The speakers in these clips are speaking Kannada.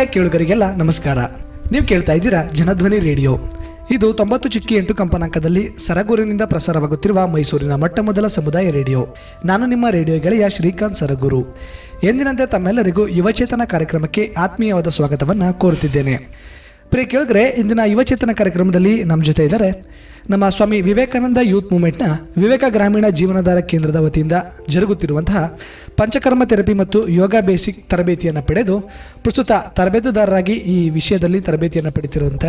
ಪ್ರೀತಿಯ ಕೇಳುಗರಿಗೆಲ್ಲ ನಮಸ್ಕಾರ. ನೀವು ಕೇಳ್ತಾ ಇದ್ದೀರಾ ಜನಧ್ವನಿ ರೇಡಿಯೋ. ಇದು ತೊಂಬತ್ತು ಚಿಕ್ಕಿ ಎಂಟು ಕಂಪನಾಂಕದಲ್ಲಿ ಸರಗೂರಿನಿಂದ ಪ್ರಸಾರವಾಗುತ್ತಿರುವ ಮೈಸೂರಿನ ಮೊಟ್ಟ ಮೊದಲ ಸಮುದಾಯ ರೇಡಿಯೋ. ನಾನು ನಿಮ್ಮ ರೇಡಿಯೋ ಗೆಳೆಯ ಶ್ರೀಕಾಂತ್ ಸರಗೂರು. ಎಂದಿನಂತೆ ತಮ್ಮೆಲ್ಲರಿಗೂ ಯುವಚೇತನ ಕಾರ್ಯಕ್ರಮಕ್ಕೆ ಆತ್ಮೀಯವಾದ ಸ್ವಾಗತವನ್ನು ಕೋರುತ್ತಿದ್ದೇನೆ. ಪ್ರಿಯ ಕೇಳಿದ್ರೆ ಇಂದಿನ ಯುವಚೇತನ ಕಾರ್ಯಕ್ರಮದಲ್ಲಿ ನಮ್ಮ ಜೊತೆ ಇದ್ದಾರೆ ನಮ್ಮ ಸ್ವಾಮಿ ವಿವೇಕಾನಂದ ಯೂತ್ ಮೂವ್ಮೆಂಟ್ನ ವಿವೇಕ ಗ್ರಾಮೀಣ ಜೀವನಾಧಾರ ಕೇಂದ್ರದ ವತಿಯಿಂದ ಜರುಗುತ್ತಿರುವಂತಹ ಪಂಚಕರ್ಮ ಥೆರಪಿ ಮತ್ತು ಯೋಗ ಬೇಸಿಕ್ ತರಬೇತಿಯನ್ನು ಪಡೆದು ಪ್ರಸ್ತುತ ತರಬೇತುದಾರರಾಗಿ ಈ ವಿಷಯದಲ್ಲಿ ತರಬೇತಿಯನ್ನು ಪಡೆಯುತ್ತಿರುವಂಥ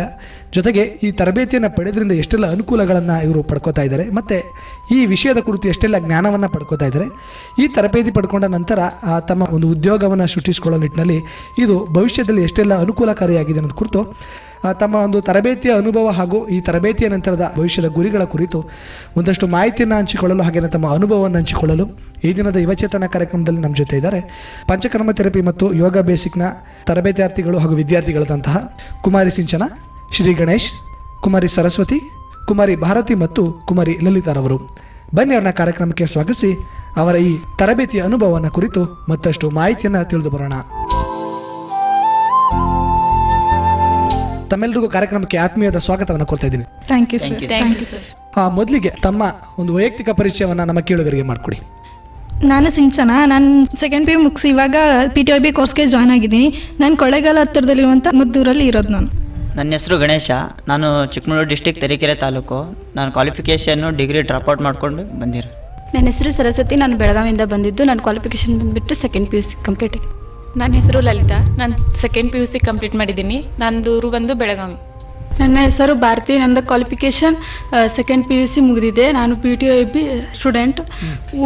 ಜೊತೆಗೆ ಈ ತರಬೇತಿಯನ್ನು ಪಡೆದ್ರಿಂದ ಎಷ್ಟೆಲ್ಲ ಅನುಕೂಲಗಳನ್ನು ಇವರು ಪಡ್ಕೋತಾ ಇದ್ದಾರೆ ಮತ್ತು ಈ ವಿಷಯದ ಕುರಿತು ಎಷ್ಟೆಲ್ಲ ಜ್ಞಾನವನ್ನು ಪಡ್ಕೋತಾ ಇದ್ದಾರೆ, ಈ ತರಬೇತಿ ಪಡ್ಕೊಂಡ ನಂತರ ತಮ್ಮ ಒಂದು ಉದ್ಯೋಗವನ್ನು ಸೃಷ್ಟಿಸಿಕೊಳ್ಳೋ ನಿಟ್ಟಿನಲ್ಲಿ ಇದು ಭವಿಷ್ಯದಲ್ಲಿ ಎಷ್ಟೆಲ್ಲ ಅನುಕೂಲಕಾರಿಯಾಗಿದೆ ಅನ್ನೋದು ಕುರಿತು ತಮ್ಮ ಒಂದು ತರಬೇತಿಯ ಅನುಭವ ಹಾಗೂ ಈ ತರಬೇತಿಯ ನಂತರದ ಭವಿಷ್ಯದ ಗುರಿಗಳ ಕುರಿತು ಒಂದಷ್ಟು ಮಾಹಿತಿಯನ್ನು ಹಂಚಿಕೊಳ್ಳಲು ಹಾಗೆಯೇ ತಮ್ಮ ಅನುಭವವನ್ನು ಹಂಚಿಕೊಳ್ಳಲು ಈ ದಿನದ ಯುವಚೇತನ ಕಾರ್ಯಕ್ರಮದಲ್ಲಿ ನಮ್ಮ ಜೊತೆ ಇದ್ದಾರೆ. ಪಂಚಕರ್ಮ ಥೆರಪಿ ಮತ್ತು ಯೋಗ ಬೇಸಿಕ್ನ ತರಬೇತಿಯಾರ್ಥಿಗಳು ಹಾಗೂ ವಿದ್ಯಾರ್ಥಿಗಳಾದಂತಹ ಕುಮಾರಿ ಸಿಂಚನ, ಶ್ರೀ ಗಣೇಶ್, ಕುಮಾರಿ ಸರಸ್ವತಿ, ಕುಮಾರಿ ಭಾರತಿ ಮತ್ತು ಕುಮಾರಿ ಲಲಿತಾರವರು ಬನ್ನಿ ಅವರನ್ನ ಕಾರ್ಯಕ್ರಮಕ್ಕೆ ಸ್ವಾಗತಿಸಿ ಅವರ ಈ ತರಬೇತಿಯ ಅನುಭವವನ್ನು ಕುರಿತು ಮತ್ತಷ್ಟು ಮಾಹಿತಿಯನ್ನು ತಿಳಿದು ಬರೋಣ. ತಮ್ಮೆಲ್ಲರಿಗೂ ಕಾರ್ಯಕ್ರಮಕ್ಕೆ ಆತ್ಮೀಯದ ಸ್ವಾಗತವನ್ನು ಕೊಡ್ತಾ ಇದ್ದೀನಿ. Thank you sir thank you sir ಮೊದಲಿಗೆ ತಮ್ಮ ಒಂದು ವೈಯಕ್ತಿಕ ಪರಿಚಯವನ್ನು ನಮ್ಮ ಕೇಳುಗರಿಗೆ ಮಾಡಿಕೊಡಿ. ನಾನು ಸಿಂಚನ. ನಾನು ಸೆಕೆಂಡ್ ಪಿ ಯು ಮುಗಿಸಿ ಇವಾಗ ಪಿ ಟಿ ಐ ಬಿ ಕೋರ್ಸ್ಗೆ ಜಾಯ್ನ್ ಆಗಿದ್ದೀನಿ. ನಾನು ಕೊಳ್ಳೇಗಾಲ ಹತ್ತಿರದಲ್ಲಿರುವಂಥ ಮುದ್ದೂರಲ್ಲಿ ಇರೋದು ನಾನು. ನನ್ನ ಹೆಸರು ಗಣೇಶ. ನಾನು ಚಿಕ್ಕಮಗಳೂರು ಡಿಸ್ಟಿಕ್ ತರೀಕೆರೆ ತಾಲೂಕು. ನಾನು ಕ್ವಾಲಿಫಿಕೇಷನ್ನು ಡಿಗ್ರಿ ಡ್ರಾಪ್ಔಟ್ ಮಾಡ್ಕೊಂಡು ಬಂದಿರೋ ನನ್ನ ಹೆಸರು ಸರಸ್ವತಿ. ನಾನು ಬೆಳಗಾವಿಯಿಂದ ಬಂದಿದ್ದು. ನನ್ನ ಕ್ವಾಲಿಫಿಕೇಷನ್ ಬಂದುಬಿಟ್ಟು second P U C complete ಆಗಿದೆ ನನ್ನ ಹೆಸರು ಲಲಿತಾ. ನಾನು second P U C complete ಮಾಡಿದ್ದೀನಿ. ನಂದು ಊರು ಬಂದು ಬೆಳಗಾವಿ. ನನ್ನ ಹೆಸರು ಭಾರತಿ. ನಂದು qualification second P U C ಮುಗಿದಿದೆ. ನಾನು P T I B student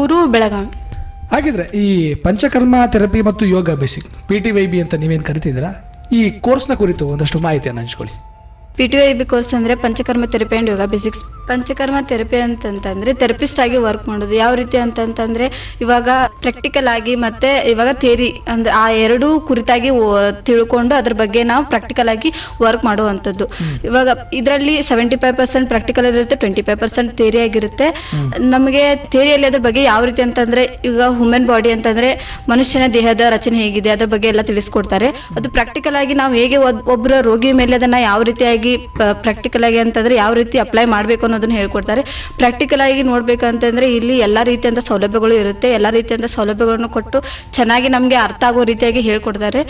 ಊರು ಬೆಳಗಾವಿ. ಹಾಗಿದ್ರೆ ಈ ಪಂಚಕರ್ಮ ಥೆರಪಿ ಮತ್ತು yoga basic P T Y B ಅಂತ ನೀವೇನು ಕರಿತಿದ್ದೀರಾ? ಈ ಕೋರ್ಸ್ನ ಕುರಿತು ಒಂದಷ್ಟು ಮಾಹಿತಿಯನ್ನು ಹಂಚ್ಕೊಳ್ಳಿ. P T I B course ಅಂದರೆ panchakarma therapy and yoga basics Panchakarma therapy ಅಂತಂತಂದರೆ ಥೆರಪಿಸ್ಟ್ ಆಗಿ ವರ್ಕ್ ಮಾಡೋದು. ಯಾವ ರೀತಿ ಅಂತಂತಂದರೆ ಇವಾಗ ಪ್ರಾಕ್ಟಿಕಲ್ ಆಗಿ ಮತ್ತು ಇವಾಗ ಥೇರಿ ಅಂದರೆ ಆ ಎರಡೂ ಕುರಿತಾಗಿ ತಿಳ್ಕೊಂಡು ಅದ್ರ ಬಗ್ಗೆ ನಾವು ಪ್ರಾಕ್ಟಿಕಲ್ ಆಗಿ ವರ್ಕ್ ಮಾಡುವಂಥದ್ದು. ಇವಾಗ ಇದರಲ್ಲಿ ಸೆವೆಂಟಿ ಫೈವ್ ಪರ್ಸೆಂಟ್ ಪ್ರಾಕ್ಟಿಕಲ್ ಇರುತ್ತೆ ಟ್ವೆಂಟಿ ಫೈವ್ ಪರ್ಸೆಂಟ್ ಥೇರಿ ಆಗಿರುತ್ತೆ. ನಮಗೆ ಥೇರಿಯಲ್ಲಿ ಅದ್ರ ಬಗ್ಗೆ ಯಾವ ರೀತಿ ಅಂತಂದರೆ ಈಗ ಹ್ಯೂಮನ್ ಬಾಡಿ ಅಂತಂದರೆ ಮನುಷ್ಯನ ದೇಹದ ರಚನೆ ಹೇಗಿದೆ ಅದ್ರ ಬಗ್ಗೆ ಎಲ್ಲ ತಿಳಿಸ್ಕೊಡ್ತಾರೆ. ಅದು ಪ್ರಾಕ್ಟಿಕಲ್ ಆಗಿ ನಾವು ಹೇಗೆ ಒಬ್ಬರ ರೋಗಿ ಮೇಲೆ ಅದನ್ನು ಯಾವ ರೀತಿಯಾಗಿ ಪ್ರಾಕ್ಟಿಕಲ್ ಆಗಿ ಅಂತಂದರೆ ಯಾವ ರೀತಿ ಅಪ್ಲೈ ಮಾಡಬೇಕು ಅನ್ನೋದನ್ನ ಹೇಳ್ಕೊಡ್ತಾರೆ. ಪ್ರಾಕ್ಟಿಕಲ್ ಆಗಿ ನೋಡ್ಬೇಕಂತಂದರೆ ಇಲ್ಲಿ ಎಲ್ಲ ರೀತಿಯಾದ ಸೌಲಭ್ಯಗಳು ಇರುತ್ತೆ. ಎಲ್ಲ ರೀತಿಯಾದ ಸೌಲಭ್ಯಗಳನ್ನು ಕೊಟ್ಟು ಚೆನ್ನಾಗಿ ನಮಗೆ ಅರ್ಥ ಆಗೋ ರೀತಿಯಾಗಿ ಹೇಳ್ಕೊಡ್ತಾರೆ.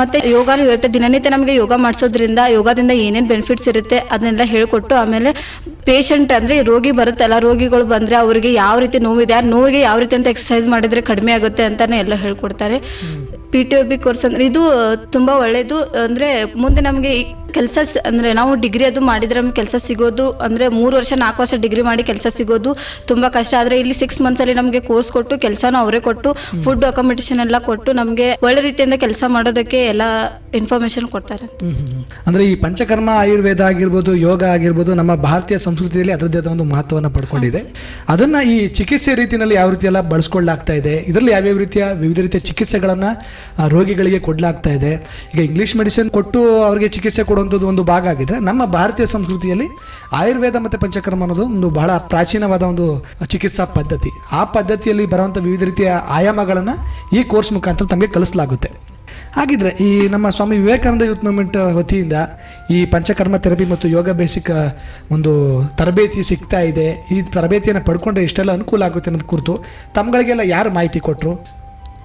ಮತ್ತೆ ಯೋಗನೂ ಇರುತ್ತೆ. ದಿನನಿತ್ಯ ನಮಗೆ ಯೋಗ ಮಾಡಿಸೋದ್ರಿಂದ ಯೋಗದಿಂದ ಏನೇನು ಬೆನಿಫಿಟ್ಸ್ ಇರುತ್ತೆ ಅದನ್ನೆಲ್ಲ ಹೇಳ್ಕೊಟ್ಟು ಆಮೇಲೆ ಪೇಷಂಟ್ ಅಂದರೆ ರೋಗಿ ಬರುತ್ತಲ್ಲ ರೋಗಿಗಳು ಬಂದರೆ ಅವರಿಗೆ ಯಾವ ರೀತಿ ನೋವಿದೆ ಆ ನೋವಿಗೆ ಯಾವ ರೀತಿ ಅಂತ ಎಕ್ಸಸೈಸ್ ಮಾಡಿದರೆ ಕಡಿಮೆ ಆಗುತ್ತೆ ಅಂತಲೇ ಎಲ್ಲ ಹೇಳ್ಕೊಡ್ತಾರೆ. P T O B course ಅಂದರೆ ಇದು ತುಂಬ ಒಳ್ಳೆಯದು ಅಂದರೆ ಮುಂದೆ ನಮಗೆ ಕೆಲಸ ಅಂದರೆ ನಾವು ಡಿಗ್ರಿ ಅದು ಮಾಡಿದರೆ ನಮ್ಗೆ ಕೆಲಸ ಸಿಗೋದು ಅಂದರೆ ಮೂರು ವರ್ಷ ನಾಲ್ಕು ವರ್ಷ ಡಿಗ್ರಿ ಮಾಡಿ ಕೆಲಸ ಸಿಗೋದು ತುಂಬ ಕಷ್ಟ. ಆದರೆ ಇಲ್ಲಿ ಸಿಕ್ಸ್ ಮಂತ್ಸಲ್ಲಿ ನಮಗೆ ಕೋರ್ಸ್ ಕೊಟ್ಟು ಕೆಲಸನೂ ಅವರೇ ಕೊಟ್ಟು ಫುಡ್ ಅಕಾಮಿಡೇಷನ್ ಎಲ್ಲ ಕೊಟ್ಟು ನಮಗೆ ಒಳ್ಳೆ ರೀತಿಯಿಂದ ಕೆಲಸ ಮಾಡೋದಕ್ಕೆ ಎಲ್ಲ ಇನ್ಫಾರ್ಮೇಶನ್ ಕೊಡ್ತಾರೆ. ಅಂದರೆ ಈ ಪಂಚಕರ್ಮ ಆಯುರ್ವೇದ ಆಗಿರ್ಬೋದು ಯೋಗ ಆಗಿರ್ಬೋದು ನಮ್ಮ ಭಾರತೀಯ ಸಂಸ್ಕೃತಿಯಲ್ಲಿ ಅದರದ್ದೇ ಆದ ಒಂದು ಮಹತ್ವವನ್ನು ಪಡ್ಕೊಂಡಿದೆ. ಅದನ್ನು ಈ ಚಿಕಿತ್ಸೆ ರೀತಿಯಲ್ಲಿ ಯಾವ ರೀತಿ ಎಲ್ಲ ಬಳಸ್ಕೊಳ್ಳಾಗ್ತಾ ಇದೆ? ಇದರಲ್ಲಿ ಯಾವ್ಯಾವ ರೀತಿಯ ವಿವಿಧ ರೀತಿಯ ಚಿಕಿತ್ಸೆಗಳನ್ನು ರೋಗಿಗಳಿಗೆ ಕೊಡಲಾಗ್ತಾ ಇದೆ? ಈಗ ಇಂಗ್ಲೀಷ್ ಮೆಡಿಸಿನ್ ಕೊಟ್ಟು ಅವರಿಗೆ ಚಿಕಿತ್ಸೆ ಕೊಡುವಂಥದ್ದು ಒಂದು ಭಾಗ ಆಗಿದೆ ನಮ್ಮ ಭಾರತೀಯ ಸಂಸ್ಕೃತಿಯಲ್ಲಿ ಆಯುರ್ವೇದ ಮತ್ತು ಪಂಚಕರ್ಮ ಅನ್ನೋದು ಒಂದು ಬಹಳ ಪ್ರಾಚೀನವಾದ ಒಂದು ಚಿಕಿತ್ಸಾ ಪದ್ಧತಿ. ಆ ಪದ್ಧತಿಯಲ್ಲಿ ಬರುವಂಥ ವಿವಿಧ ರೀತಿಯ ಆಯಾಮಗಳನ್ನು ಈ ಕೋರ್ಸ್ ಮುಖಾಂತರ ತಮಗೆ ಕಲಿಸಲಾಗುತ್ತೆ. ಹಾಗಿದ್ರೆ ಈ ನಮ್ಮ ಸ್ವಾಮಿ ವಿವೇಕಾನಂದ ಯೂತ್ ಮೂವ್ಮೆಂಟ್ ವತಿಯಿಂದ ಈ ಪಂಚಕರ್ಮ ಥೆರಪಿ ಮತ್ತು ಯೋಗ ಬೇಸಿಕ್ ಒಂದು ತರಬೇತಿ ಸಿಗ್ತಾ ಇದೆ. ಈ ತರಬೇತಿಯನ್ನು ಪಡ್ಕೊಂಡ್ರೆ ಇಷ್ಟೆಲ್ಲ ಅನುಕೂಲ ಆಗುತ್ತೆ ಅನ್ನೋದು ಕುರಿತು ತಮ್ಗಳಿಗೆಲ್ಲ ಯಾರು ಮಾಹಿತಿ ಕೊಟ್ಟರು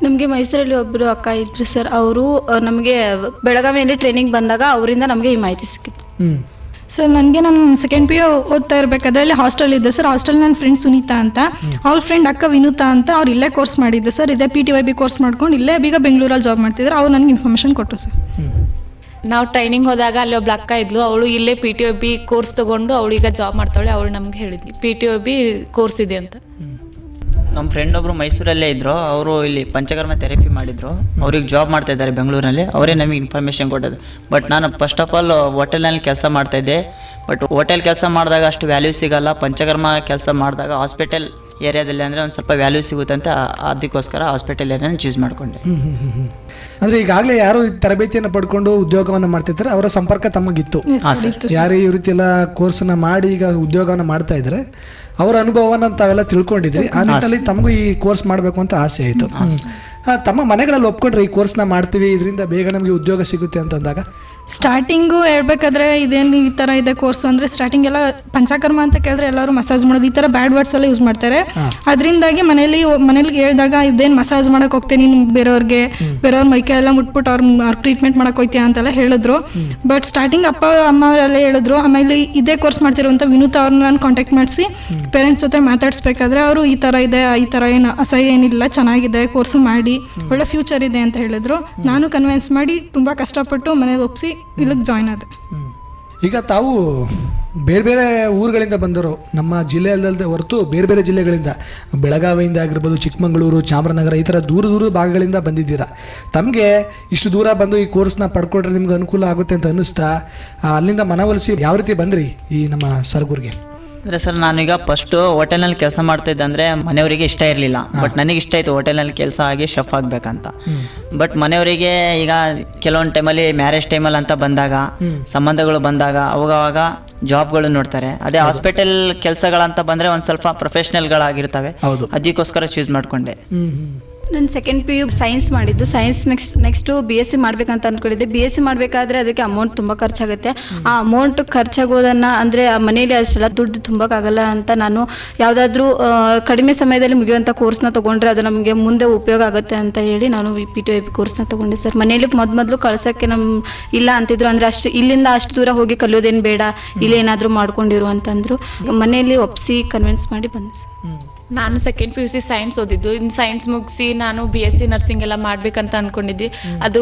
ನಮಗೆ ಮೈಸೂರಲ್ಲಿ ಒಬ್ಬರು ಅಕ್ಕ ಇದ್ರು ಸರ್ ಅವರು ನಮಗೆ ಬೆಳಗಾವಿಯಲ್ಲಿ ಟ್ರೈನಿಂಗ್ ಬಂದಾಗ ಅವರಿಂದ ನಮಗೆ ಈ ಮಾಹಿತಿ ಸಿಕ್ಕಿತ್ತು. ಹ್ಞೂ ಸರ್ ನನಗೆ ನಾನು ಸೆಕೆಂಡ್ ಪಿ ಯು ಓದ್ತಾ ಇರಬೇಕಾದ್ರೆ ಅಲ್ಲಿ ಹಾಸ್ಟೆಲ್ ಇದ್ದೆ ಸರ್. ಹಾಸ್ಟೆಲ್ ನನ್ನ ಫ್ರೆಂಡ್ ಸುನೀತಾ ಅಂತ. ಅವ್ರ ಫ್ರೆಂಡ್ ಅಕ್ಕ ವಿನೂತಾ ಅಂತ ಅವ್ರು ಇಲ್ಲೇ ಕೋರ್ಸ್ ಮಾಡಿದ್ದೆ ಸರ್. ಇದೇ P T Y B course ಮಾಡ್ಕೊಂಡು ಇಲ್ಲೇ ಬೀಗ ಬೆಂಗಳೂರಲ್ಲಿ ಜಾಬ್ ಮಾಡ್ತಿದ್ರು. ಅವ್ರು ನನಗೆ ಇನ್ಫಾರ್ಮೇಶನ್ ಕೊಟ್ಟರು ಸರ್. ನಾವು ಟ್ರೈನಿಂಗ್ ಹೋದಾಗ ಅಲ್ಲಿ ಒಬ್ಳು ಅಕ್ಕ ಇದ್ಲು. ಅವಳು ಇಲ್ಲೇ P T O B course ತೊಗೊಂಡು ಅವಳು ಈಗ ಜಾಬ್ ಮಾಡ್ತಾಳೆ. ಅವಳು ನಮ್ಗೆ ಹೇಳಿದ್ವಿ P T O B course ಇದೆ ಅಂತ. ನಮ್ಮ ಫ್ರೆಂಡ್ ಒಬ್ಬರು ಮೈಸೂರಲ್ಲೇ ಇದ್ದರು ಅವರು ಇಲ್ಲಿ ಪಂಚಕರ್ಮ ಥೆರಪಿ ಮಾಡಿದರು. ಅವ್ರಿಗೆ ಜಾಬ್ ಮಾಡ್ತಾ ಇದ್ದಾರೆ ಬೆಂಗಳೂರಲ್ಲಿ. ಅವರೇ ನಮಗೆ ಇನ್ಫಾರ್ಮೇಶನ್ ಕೊಟ್ಟದ್ದು. ಬಟ್ ನಾನು ಫಸ್ಟ್ ಆಫ್ ಆಲ್ ಹೋಟೆಲ್ನಲ್ಲಿ ಕೆಲಸ ಮಾಡ್ತಾಯಿದ್ದೆ ಬಟ್ ಹೋಟೆಲ್ ಕೆಲಸ ಮಾಡಿದಾಗ ಅಷ್ಟು ವ್ಯಾಲ್ಯೂ ಸಿಗಲ್ಲ. ಪಂಚಕರ್ಮ ಕೆಲಸ ಮಾಡಿದಾಗ ಹಾಸ್ಪಿಟಲ್ ಏರಿಯಾದಲ್ಲಿ ಅಂದರೆ ಒಂದು ಸ್ವಲ್ಪ ವ್ಯಾಲ್ಯೂ ಸಿಗುತ್ತೆ ಅಂತ ಅದಕ್ಕೋಸ್ಕರ ಹಾಸ್ಪಿಟಲ್ ಏರಿಯಾನ ಚೂಸ್ ಮಾಡಿಕೊಂಡೆ. ಅಂದರೆ ಈಗಾಗಲೇ ಯಾರು ಈ ತರಬೇತಿಯನ್ನು ಪಡ್ಕೊಂಡು ಉದ್ಯೋಗವನ್ನು ಮಾಡ್ತಿರ್ತಾರೆ ಅವರ ಸಂಪರ್ಕ ತಮಗಿತ್ತು. ಯಾರು ಈ ರೀತಿ ಎಲ್ಲ ಕೋರ್ಸನ್ನು ಮಾಡಿ ಈಗ ಉದ್ಯೋಗವನ್ನು ಮಾಡ್ತಾ ಇದ್ದಾರೆ ಅವರ ಅನುಭವವನ್ನು ತಾವೆಲ್ಲ ತಿಳ್ಕೊಂಡಿದ್ರಿ ಆ ನಿಟ್ಟಿನಲ್ಲಿ ತಮಗೂ ಈ ಕೋರ್ಸ್ ಮಾಡಬೇಕು ಅಂತ ಆಸೆ ಆಯಿತು. ತಮ್ಮ ಮನೆಗಳಲ್ಲಿ ಒಪ್ಕೊಂಡ್ರೆ ಈ ಕೋರ್ಸ್ನ ಮಾಡ್ತೀವಿ ಇದರಿಂದ ಬೇಗ ನಮಗೆ ಉದ್ಯೋಗ ಸಿಗುತ್ತೆ ಅಂತಂದಾಗ ಸ್ಟಾರ್ಟಿಂಗು ಹೇಳ್ಬೇಕಾದ್ರೆ ಇದೇನು ಈ ಥರ ಇದೆ ಕೋರ್ಸ್ ಅಂದರೆ ಸ್ಟಾರ್ಟಿಂಗ್ ಎಲ್ಲ ಪಂಚಕರ್ಮ ಅಂತ ಕೇಳಿದ್ರೆ ಎಲ್ಲರೂ ಮಸಾಜ್ ಮಾಡೋದು ಈ ಥರ ಬ್ಯಾಡ್ ವರ್ಡ್ಸ್ ಎಲ್ಲ ಯೂಸ್ ಮಾಡ್ತಾರೆ. ಅದರಿಂದಾಗಿ ಮನೇಲಿ ಮನೇಲಿ ಹೇಳಿದಾಗ ಇದೇನು ಮಸಾಜ್ ಮಾಡೋಕೆ ಹೋಗ್ತೀನಿ ನೀನು ಬೇರೆಯವ್ರಿಗೆ ಬೇರೆಯವ್ರ ಮೈಕೈ ಎಲ್ಲ ಮುಟ್ಬಿಟ್ಟು ಅವ್ರ ಅವ್ರ ಟ್ರೀಟ್ಮೆಂಟ್ ಮಾಡೋಕೆ ಹೋಗ್ತೀಯ ಅಂತೆಲ್ಲ ಹೇಳಿದ್ರು. ಬಟ್ ಸ್ಟಾರ್ಟಿಂಗ್ ಅಪ್ಪ ಅಮ್ಮ ಅವರೆಲ್ಲ ಹೇಳಿದ್ರು ಆಮೇಲೆ ಇದೇ ಕೋರ್ಸ್ ಮಾಡ್ತಿರುವಂಥ ವಿನೂತ್ ಅವ್ರನ್ನ ನಾನು ಕಾಂಟ್ಯಾಕ್ಟ್ ಮಾಡಿಸಿ ಪೇರೆಂಟ್ಸ್ ಜೊತೆ ಮಾತಾಡಿಸ್ಬೇಕಾದ್ರೆ ಅವರು ಈ ಥರ ಇದೆ ಈ ಥರ ಏನು ಅಸಹ್ಯ ಏನಿಲ್ಲ ಚೆನ್ನಾಗಿದೆ ಕೋರ್ಸ್ ಮಾಡಿ ಒಳ್ಳೆ ಫ್ಯೂಚರ್ ಇದೆ ಅಂತ ಹೇಳಿದ್ರು. ನಾನು ಕನ್ವಿನ್ಸ್ ಮಾಡಿ ತುಂಬ ಕಷ್ಟಪಟ್ಟು ಮನೇಲಿ ಒಪ್ಪಿಸಿ ಇಲ್ಲಿಗೆ ಜಾಯ್ನ್ ಆದೆ. ಈಗ ತಾವು ಬೇರೆ ಬೇರೆ ಊರುಗಳಿಂದ ಬಂದರು ನಮ್ಮ ಜಿಲ್ಲೆಯಲ್ಲದೆ ಹೊರತು ಬೇರೆ ಬೇರೆ ಜಿಲ್ಲೆಗಳಿಂದ, ಬೆಳಗಾವಿಯಿಂದ ಆಗಿರ್ಬೋದು, ಚಿಕ್ಕಮಗಳೂರು, ಚಾಮರಾಜನಗರ, ಈ ಥರ ದೂರ ದೂರ ಭಾಗಗಳಿಂದ ಬಂದಿದ್ದೀರಾ? ತಮಗೆ ಇಷ್ಟು ದೂರ ಬಂದು ಈ ಕೋರ್ಸ್ನ ಪಡ್ಕೊಂಡ್ರೆ ನಿಮ್ಗೆ ಅನುಕೂಲ ಆಗುತ್ತೆ ಅಂತ ಅನ್ನಿಸ್ತಾ ಅಲ್ಲಿಂದ ಮನವೊಲಿಸಿ ಯಾವ ರೀತಿ ಬಂದ್ರಿ ಈ ನಮ್ಮ ಸರ್ಗೂರ್ಗೆ? ಅಂದರೆ ಸರ್ ನಾನೀಗ ಫಸ್ಟು ಹೋಟೆಲ್ನಲ್ಲಿ ಕೆಲಸ ಮಾಡ್ತಾ ಇದ್ದೆ ಅಂದರೆ ಮನೆಯವರಿಗೆ ಇಷ್ಟ ಇರಲಿಲ್ಲ. ಬಟ್ ನನಗೆ ಇಷ್ಟ ಆಯಿತು ಹೋಟೆಲ್ನಲ್ಲಿ ಕೆಲಸ ಆಗಿ ಶೆಫ್ ಆಗ್ಬೇಕಂತ. ಬಟ್ ಮನೆಯವರಿಗೆ ಈಗ ಕೆಲವೊಂದು ಟೈಮಲ್ಲಿ ಮ್ಯಾರೇಜ್ ಟೈಮಲ್ಲಿ ಅಂತ ಬಂದಾಗ ಸಂಬಂಧಗಳು ಬಂದಾಗ ಅವಾಗವಾಗ ಜಾಬ್ಗಳು ನೋಡ್ತಾರೆ. ಅದೇ ಹಾಸ್ಪಿಟಲ್ ಕೆಲಸಗಳಂತ ಬಂದರೆ ಒಂದು ಸ್ವಲ್ಪ ಪ್ರೊಫೆಷ್ನಲ್ಗಳಾಗಿರ್ತವೆ. ಅದಕ್ಕೋಸ್ಕರ ಚೂಸ್ ಮಾಡಿಕೊಂಡೆ. ನಾನು ಸೆಕೆಂಡ್ ಪಿ ಯು ಸೈನ್ಸ್ ಮಾಡಿದ್ದು. Science next next B S C ಮಾಡಬೇಕಂತ ಅಂದ್ಕೊಂಡಿದ್ದೆ ಬಿ ಎಸ್ ಸಿ ಮಾಡಬೇಕಾದ್ರೆ ಅದಕ್ಕೆ ಅಮೌಂಟ್ ತುಂಬ ಖರ್ಚಾಗುತ್ತೆ. ಆ ಅಮೌಂಟ್ ಖರ್ಚಾಗೋದನ್ನು ಅಂದರೆ ಮನೇಲಿ ಅಷ್ಟೆಲ್ಲ ದುಡ್ಡು ತುಂಬಕ್ಕಾಗಲ್ಲ ಅಂತ ನಾನು ಯಾವುದಾದ್ರೂ ಕಡಿಮೆ ಸಮಯದಲ್ಲಿ ಮುಗಿಯುವಂಥ ಕೋರ್ಸ್ನ ತೊಗೊಂಡ್ರೆ ಅದು ನಮಗೆ ಮುಂದೆ ಉಪಯೋಗ ಆಗುತ್ತೆ ಅಂತ ಹೇಳಿ ನಾನು ಪಿ ಟಿ ಐ ಪಿ ಕೋರ್ಸ್ನ ತೊಗೊಂಡೆ ಸರ್. ಮನೇಲಿ ಮೊದ್ ಮೊದಲು ಕಳ್ಸೋಕ್ಕೆ ನಮ್ಮ ಇಲ್ಲ ಅಂತಿದ್ರು. ಅಂದರೆ ಅಷ್ಟು, ಇಲ್ಲಿಂದ ಅಷ್ಟು ದೂರ ಹೋಗಿ ಕಲಿಯೋದೇನು ಬೇಡ. ಇಲ್ಲೇನಾದರೂ ಮಾಡ್ಕೊಂಡಿರು ಅಂತಂದರು. ಮನೆಯಲ್ಲಿ ಒಪ್ಪಿಸಿ ಕನ್ವಿನ್ಸ್ ಮಾಡಿ ಬಂದೆ ಸರ್. ನಾನು second P U C science ಓದಿದ್ದು. ಇನ್ನು ಸೈನ್ಸ್ ಮುಗಿಸಿ ನಾನು ಬಿ ಎಸ್ ಸಿ ನರ್ಸಿಂಗ್ ಎಲ್ಲ ಮಾಡ್ಬೇಕಂತ ಅನ್ಕೊಂಡಿದ್ದೆ. ಅದು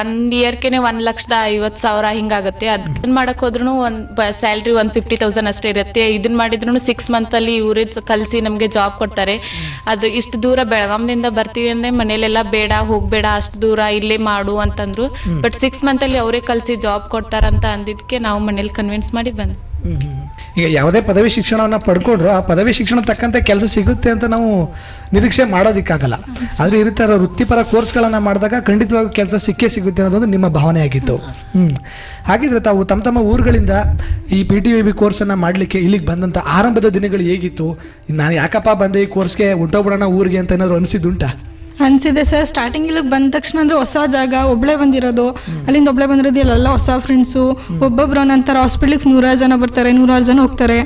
ಒನ್ ಇಯರ್ಗೆನೆ ಒನ್ ಲಕ್ಷದ ಐವತ್ತು ಸಾವಿರ ಹಿಂಗಾಗುತ್ತೆ. ಅದನ್ನ ಮಾಡಕ್ ಹೋದ್ರು ಒಂದು ಸ್ಯಾಲ್ರಿ ಒಂದು ಫಿಫ್ಟಿ ತೌಸಂಡ್ ಅಷ್ಟೇ ಇರುತ್ತೆ. ಇದನ್ನ ಮಾಡಿದ್ರು ಸಿಕ್ಸ್ ಮಂತಲ್ಲಿ ಇವರೇ ಕಲಿಸಿ ನಮಗೆ ಜಾಬ್ ಕೊಡ್ತಾರೆ. ಅದು ಇಷ್ಟು ದೂರ ಬೆಳಗಾಂದಿಂದ ಬರ್ತೀವಿ ಅಂದರೆ ಮನೇಲೆಲ್ಲ ಬೇಡ ಹೋಗಬೇಡ ಅಷ್ಟು ದೂರ ಇಲ್ಲೇ ಮಾಡು ಅಂತಂದ್ರು. ಬಟ್ ಸಿಕ್ಸ್ ಮಂತಲ್ಲಿ ಅವರೇ ಕಲಿಸಿ ಜಾಬ್ ಕೊಡ್ತಾರಂತ ಅಂದಿದ್ದಕ್ಕೆ ನಾವು ಮನೇಲಿ ಕನ್ವಿನ್ಸ್ ಮಾಡಿ ಬಂದ್ವಿ. ಈಗ ಯಾವುದೇ ಪದವಿ ಶಿಕ್ಷಣವನ್ನು ಪಡ್ಕೊಂಡ್ರು ಆ ಪದವಿ ಶಿಕ್ಷಣ ತಕ್ಕಂತೆ ಕೆಲಸ ಸಿಗುತ್ತೆ ಅಂತ ನಾವು ನಿರೀಕ್ಷೆ ಮಾಡೋದಕ್ಕಾಗಲ್ಲ. ಆದರೆ ಈ ವೃತ್ತಿಪರ ಕೋರ್ಸ್ಗಳನ್ನು ಮಾಡಿದಾಗ ಖಂಡಿತವಾಗಿ ಕೆಲಸ ಸಿಕ್ಕೇ ಸಿಗುತ್ತೆ ಅನ್ನೋದೊಂದು ನಿಮ್ಮ ಭಾವನೆ ಆಗಿತ್ತು. ಹ್ಞೂ ಹಾಗಿದ್ರೆ ತಾವು ತಮ್ಮ ತಮ್ಮ ಊರುಗಳಿಂದ ಈ ಪಿ ಟಿ ವಿ ಬಿ ಕೋರ್ಸನ್ನು ಮಾಡಲಿಕ್ಕೆ ಇಲ್ಲಿಗೆ ಬಂದಂಥ ಆರಂಭದ ದಿನಗಳು ಹೇಗಿತ್ತು? ನಾನು ಯಾಕಪ್ಪ ಬಂದೆ ಈ ಕೋರ್ಸ್ಗೆ ಹೊಂಟೋಗ್ಬಿಡೋಣ ಊರಿಗೆ ಅಂತ ಏನಾದರೂ ಅನಿಸಿದ್ದುಂಟಾ? ಅನ್ಸಿದೆ ಸರ್. ಸ್ಟಾರ್ಟಿಂಗ್ ಇಲ್ಲಿಗೆ ಬಂದ ತಕ್ಷಣ ಅಂದರೆ ಹೊಸ ಜಾಗ ಒಬ್ಬಳೇ ಬಂದಿರೋದು. ಅಲ್ಲಿಂದ ಒಬ್ಬಳೇ ಬಂದಿರೋದು, ಇಲ್ಲೆಲ್ಲ ಹೊಸ ಫ್ರೆಂಡ್ಸು ಒಬ್ಬೊಬ್ರು ನಂತರ ಹಾಸ್ಪಿಟ್ಲಿಗೆ ನೂರಾರು ಜನ ಬರ್ತಾರೆ, ನೂರಾರು ಜನ ಹೋಗ್ತಾರೆ.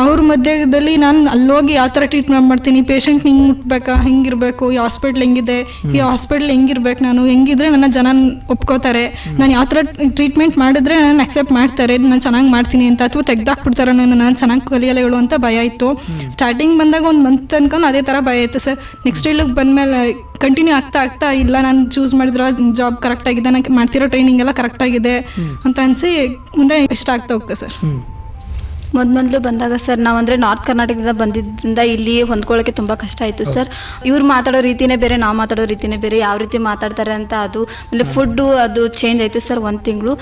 ಅವ್ರ ಮಧ್ಯದಲ್ಲಿ ನಾನು ಅಲ್ಲೋಗಿ ಯಾವ ಥರ ಟ್ರೀಟ್ಮೆಂಟ್ ಮಾಡ್ತೀನಿ? ಪೇಷಂಟ್ ಹಿಂಗೆ ಮುಟ್ಬೇಕಾ? ಹೆಂಗಿರಬೇಕು? ಈ ಹಾಸ್ಪಿಟ್ಲ್ ಹೆಂಗಿದೆ? ಈ ಹಾಸ್ಪಿಟ್ಲ್ ಹೆಂಗಿರ್ಬೇಕು ನಾನು? ಹೆಂಗಿದ್ರೆ ನನ್ನ ಜನ ಒಪ್ಕೋತಾರೆ. ನಾನು ಯಾವ ಥರ ಟ್ರೀಟ್ಮೆಂಟ್ ಮಾಡಿದ್ರೆ ನಾನು ಅಕ್ಸೆಪ್ಟ್ ಮಾಡ್ತಾರೆ. ನಾನು ಚೆನ್ನಾಗಿ ಮಾಡ್ತೀನಿ ಅಂತ ಅಥವಾ ತೆಗ್ದಾಕ್ಬಿಡ್ತಾರೆ ನಾನು ನಾನು ಚೆನ್ನಾಗಿ ಕಲಿಯಲ್ಲ ಹೇಳು ಅಂತ ಭಯ ಇತ್ತು. ಸ್ಟಾರ್ಟಿಂಗ್ ಬಂದಾಗ ಒಂದು ಮಂತ್ ಅನ್ಕೊಂಡು ಅದೇ ಥರ ಭಯ ಇತ್ತು ಸರ್. ನೆಕ್ಸ್ಟ್ ಇಲ್ಲಿಗೆ ಬಂದಮೇಲೆ ಕಂಟಿನ್ಯೂ ಆಗ್ತಾ ಆಗ್ತಾ ಇಲ್ಲ. ನಾನು ಚೂಸ್ ಮಾಡಿರೋ ಜಾಬ್ ಕರೆಕ್ಟ್ ಆಗಿದೆ. ನಾನು ಮಾಡ್ತಿರೋ ಟ್ರೈನಿಂಗ್ ಎಲ್ಲ ಕರೆಕ್ಟ್ ಆಗಿದೆ ಅಂತ ಅನಿಸಿ ಮುಂದೆ ಇಷ್ಟ ಆಗ್ತಾ ಹೋಗ್ತದೆ ಸರ್. ಮೊದಲು ಬಂದಾಗ ಸರ್ ನಾವು ಅಂದರೆ ನಾರ್ತ್ ಕರ್ನಾಟಕದಿಂದ ಬಂದಿದ್ದರಿಂದ ಇಲ್ಲಿ ಹೊಂದ್ಕೊಳ್ಳೋಕೆ ತುಂಬ ಕಷ್ಟ ಆಯಿತು ಸರ್. ಇವ್ರು ಮಾತಾಡೋ ರೀತಿನೇ ಬೇರೆ ನಾವು ಮಾತಾಡೋ ರೀತಿನೇ ಬೇರೆ ಯಾವ ರೀತಿ ಮಾತಾಡ್ತಾರೆ ಅಂತ ಅದು ಆಮೇಲೆ ಫುಡ್ಡು ಅದು ಚೇಂಜ್ ಆಯಿತು ಸರ್ ಒಂದು ತಿಂಗಳು.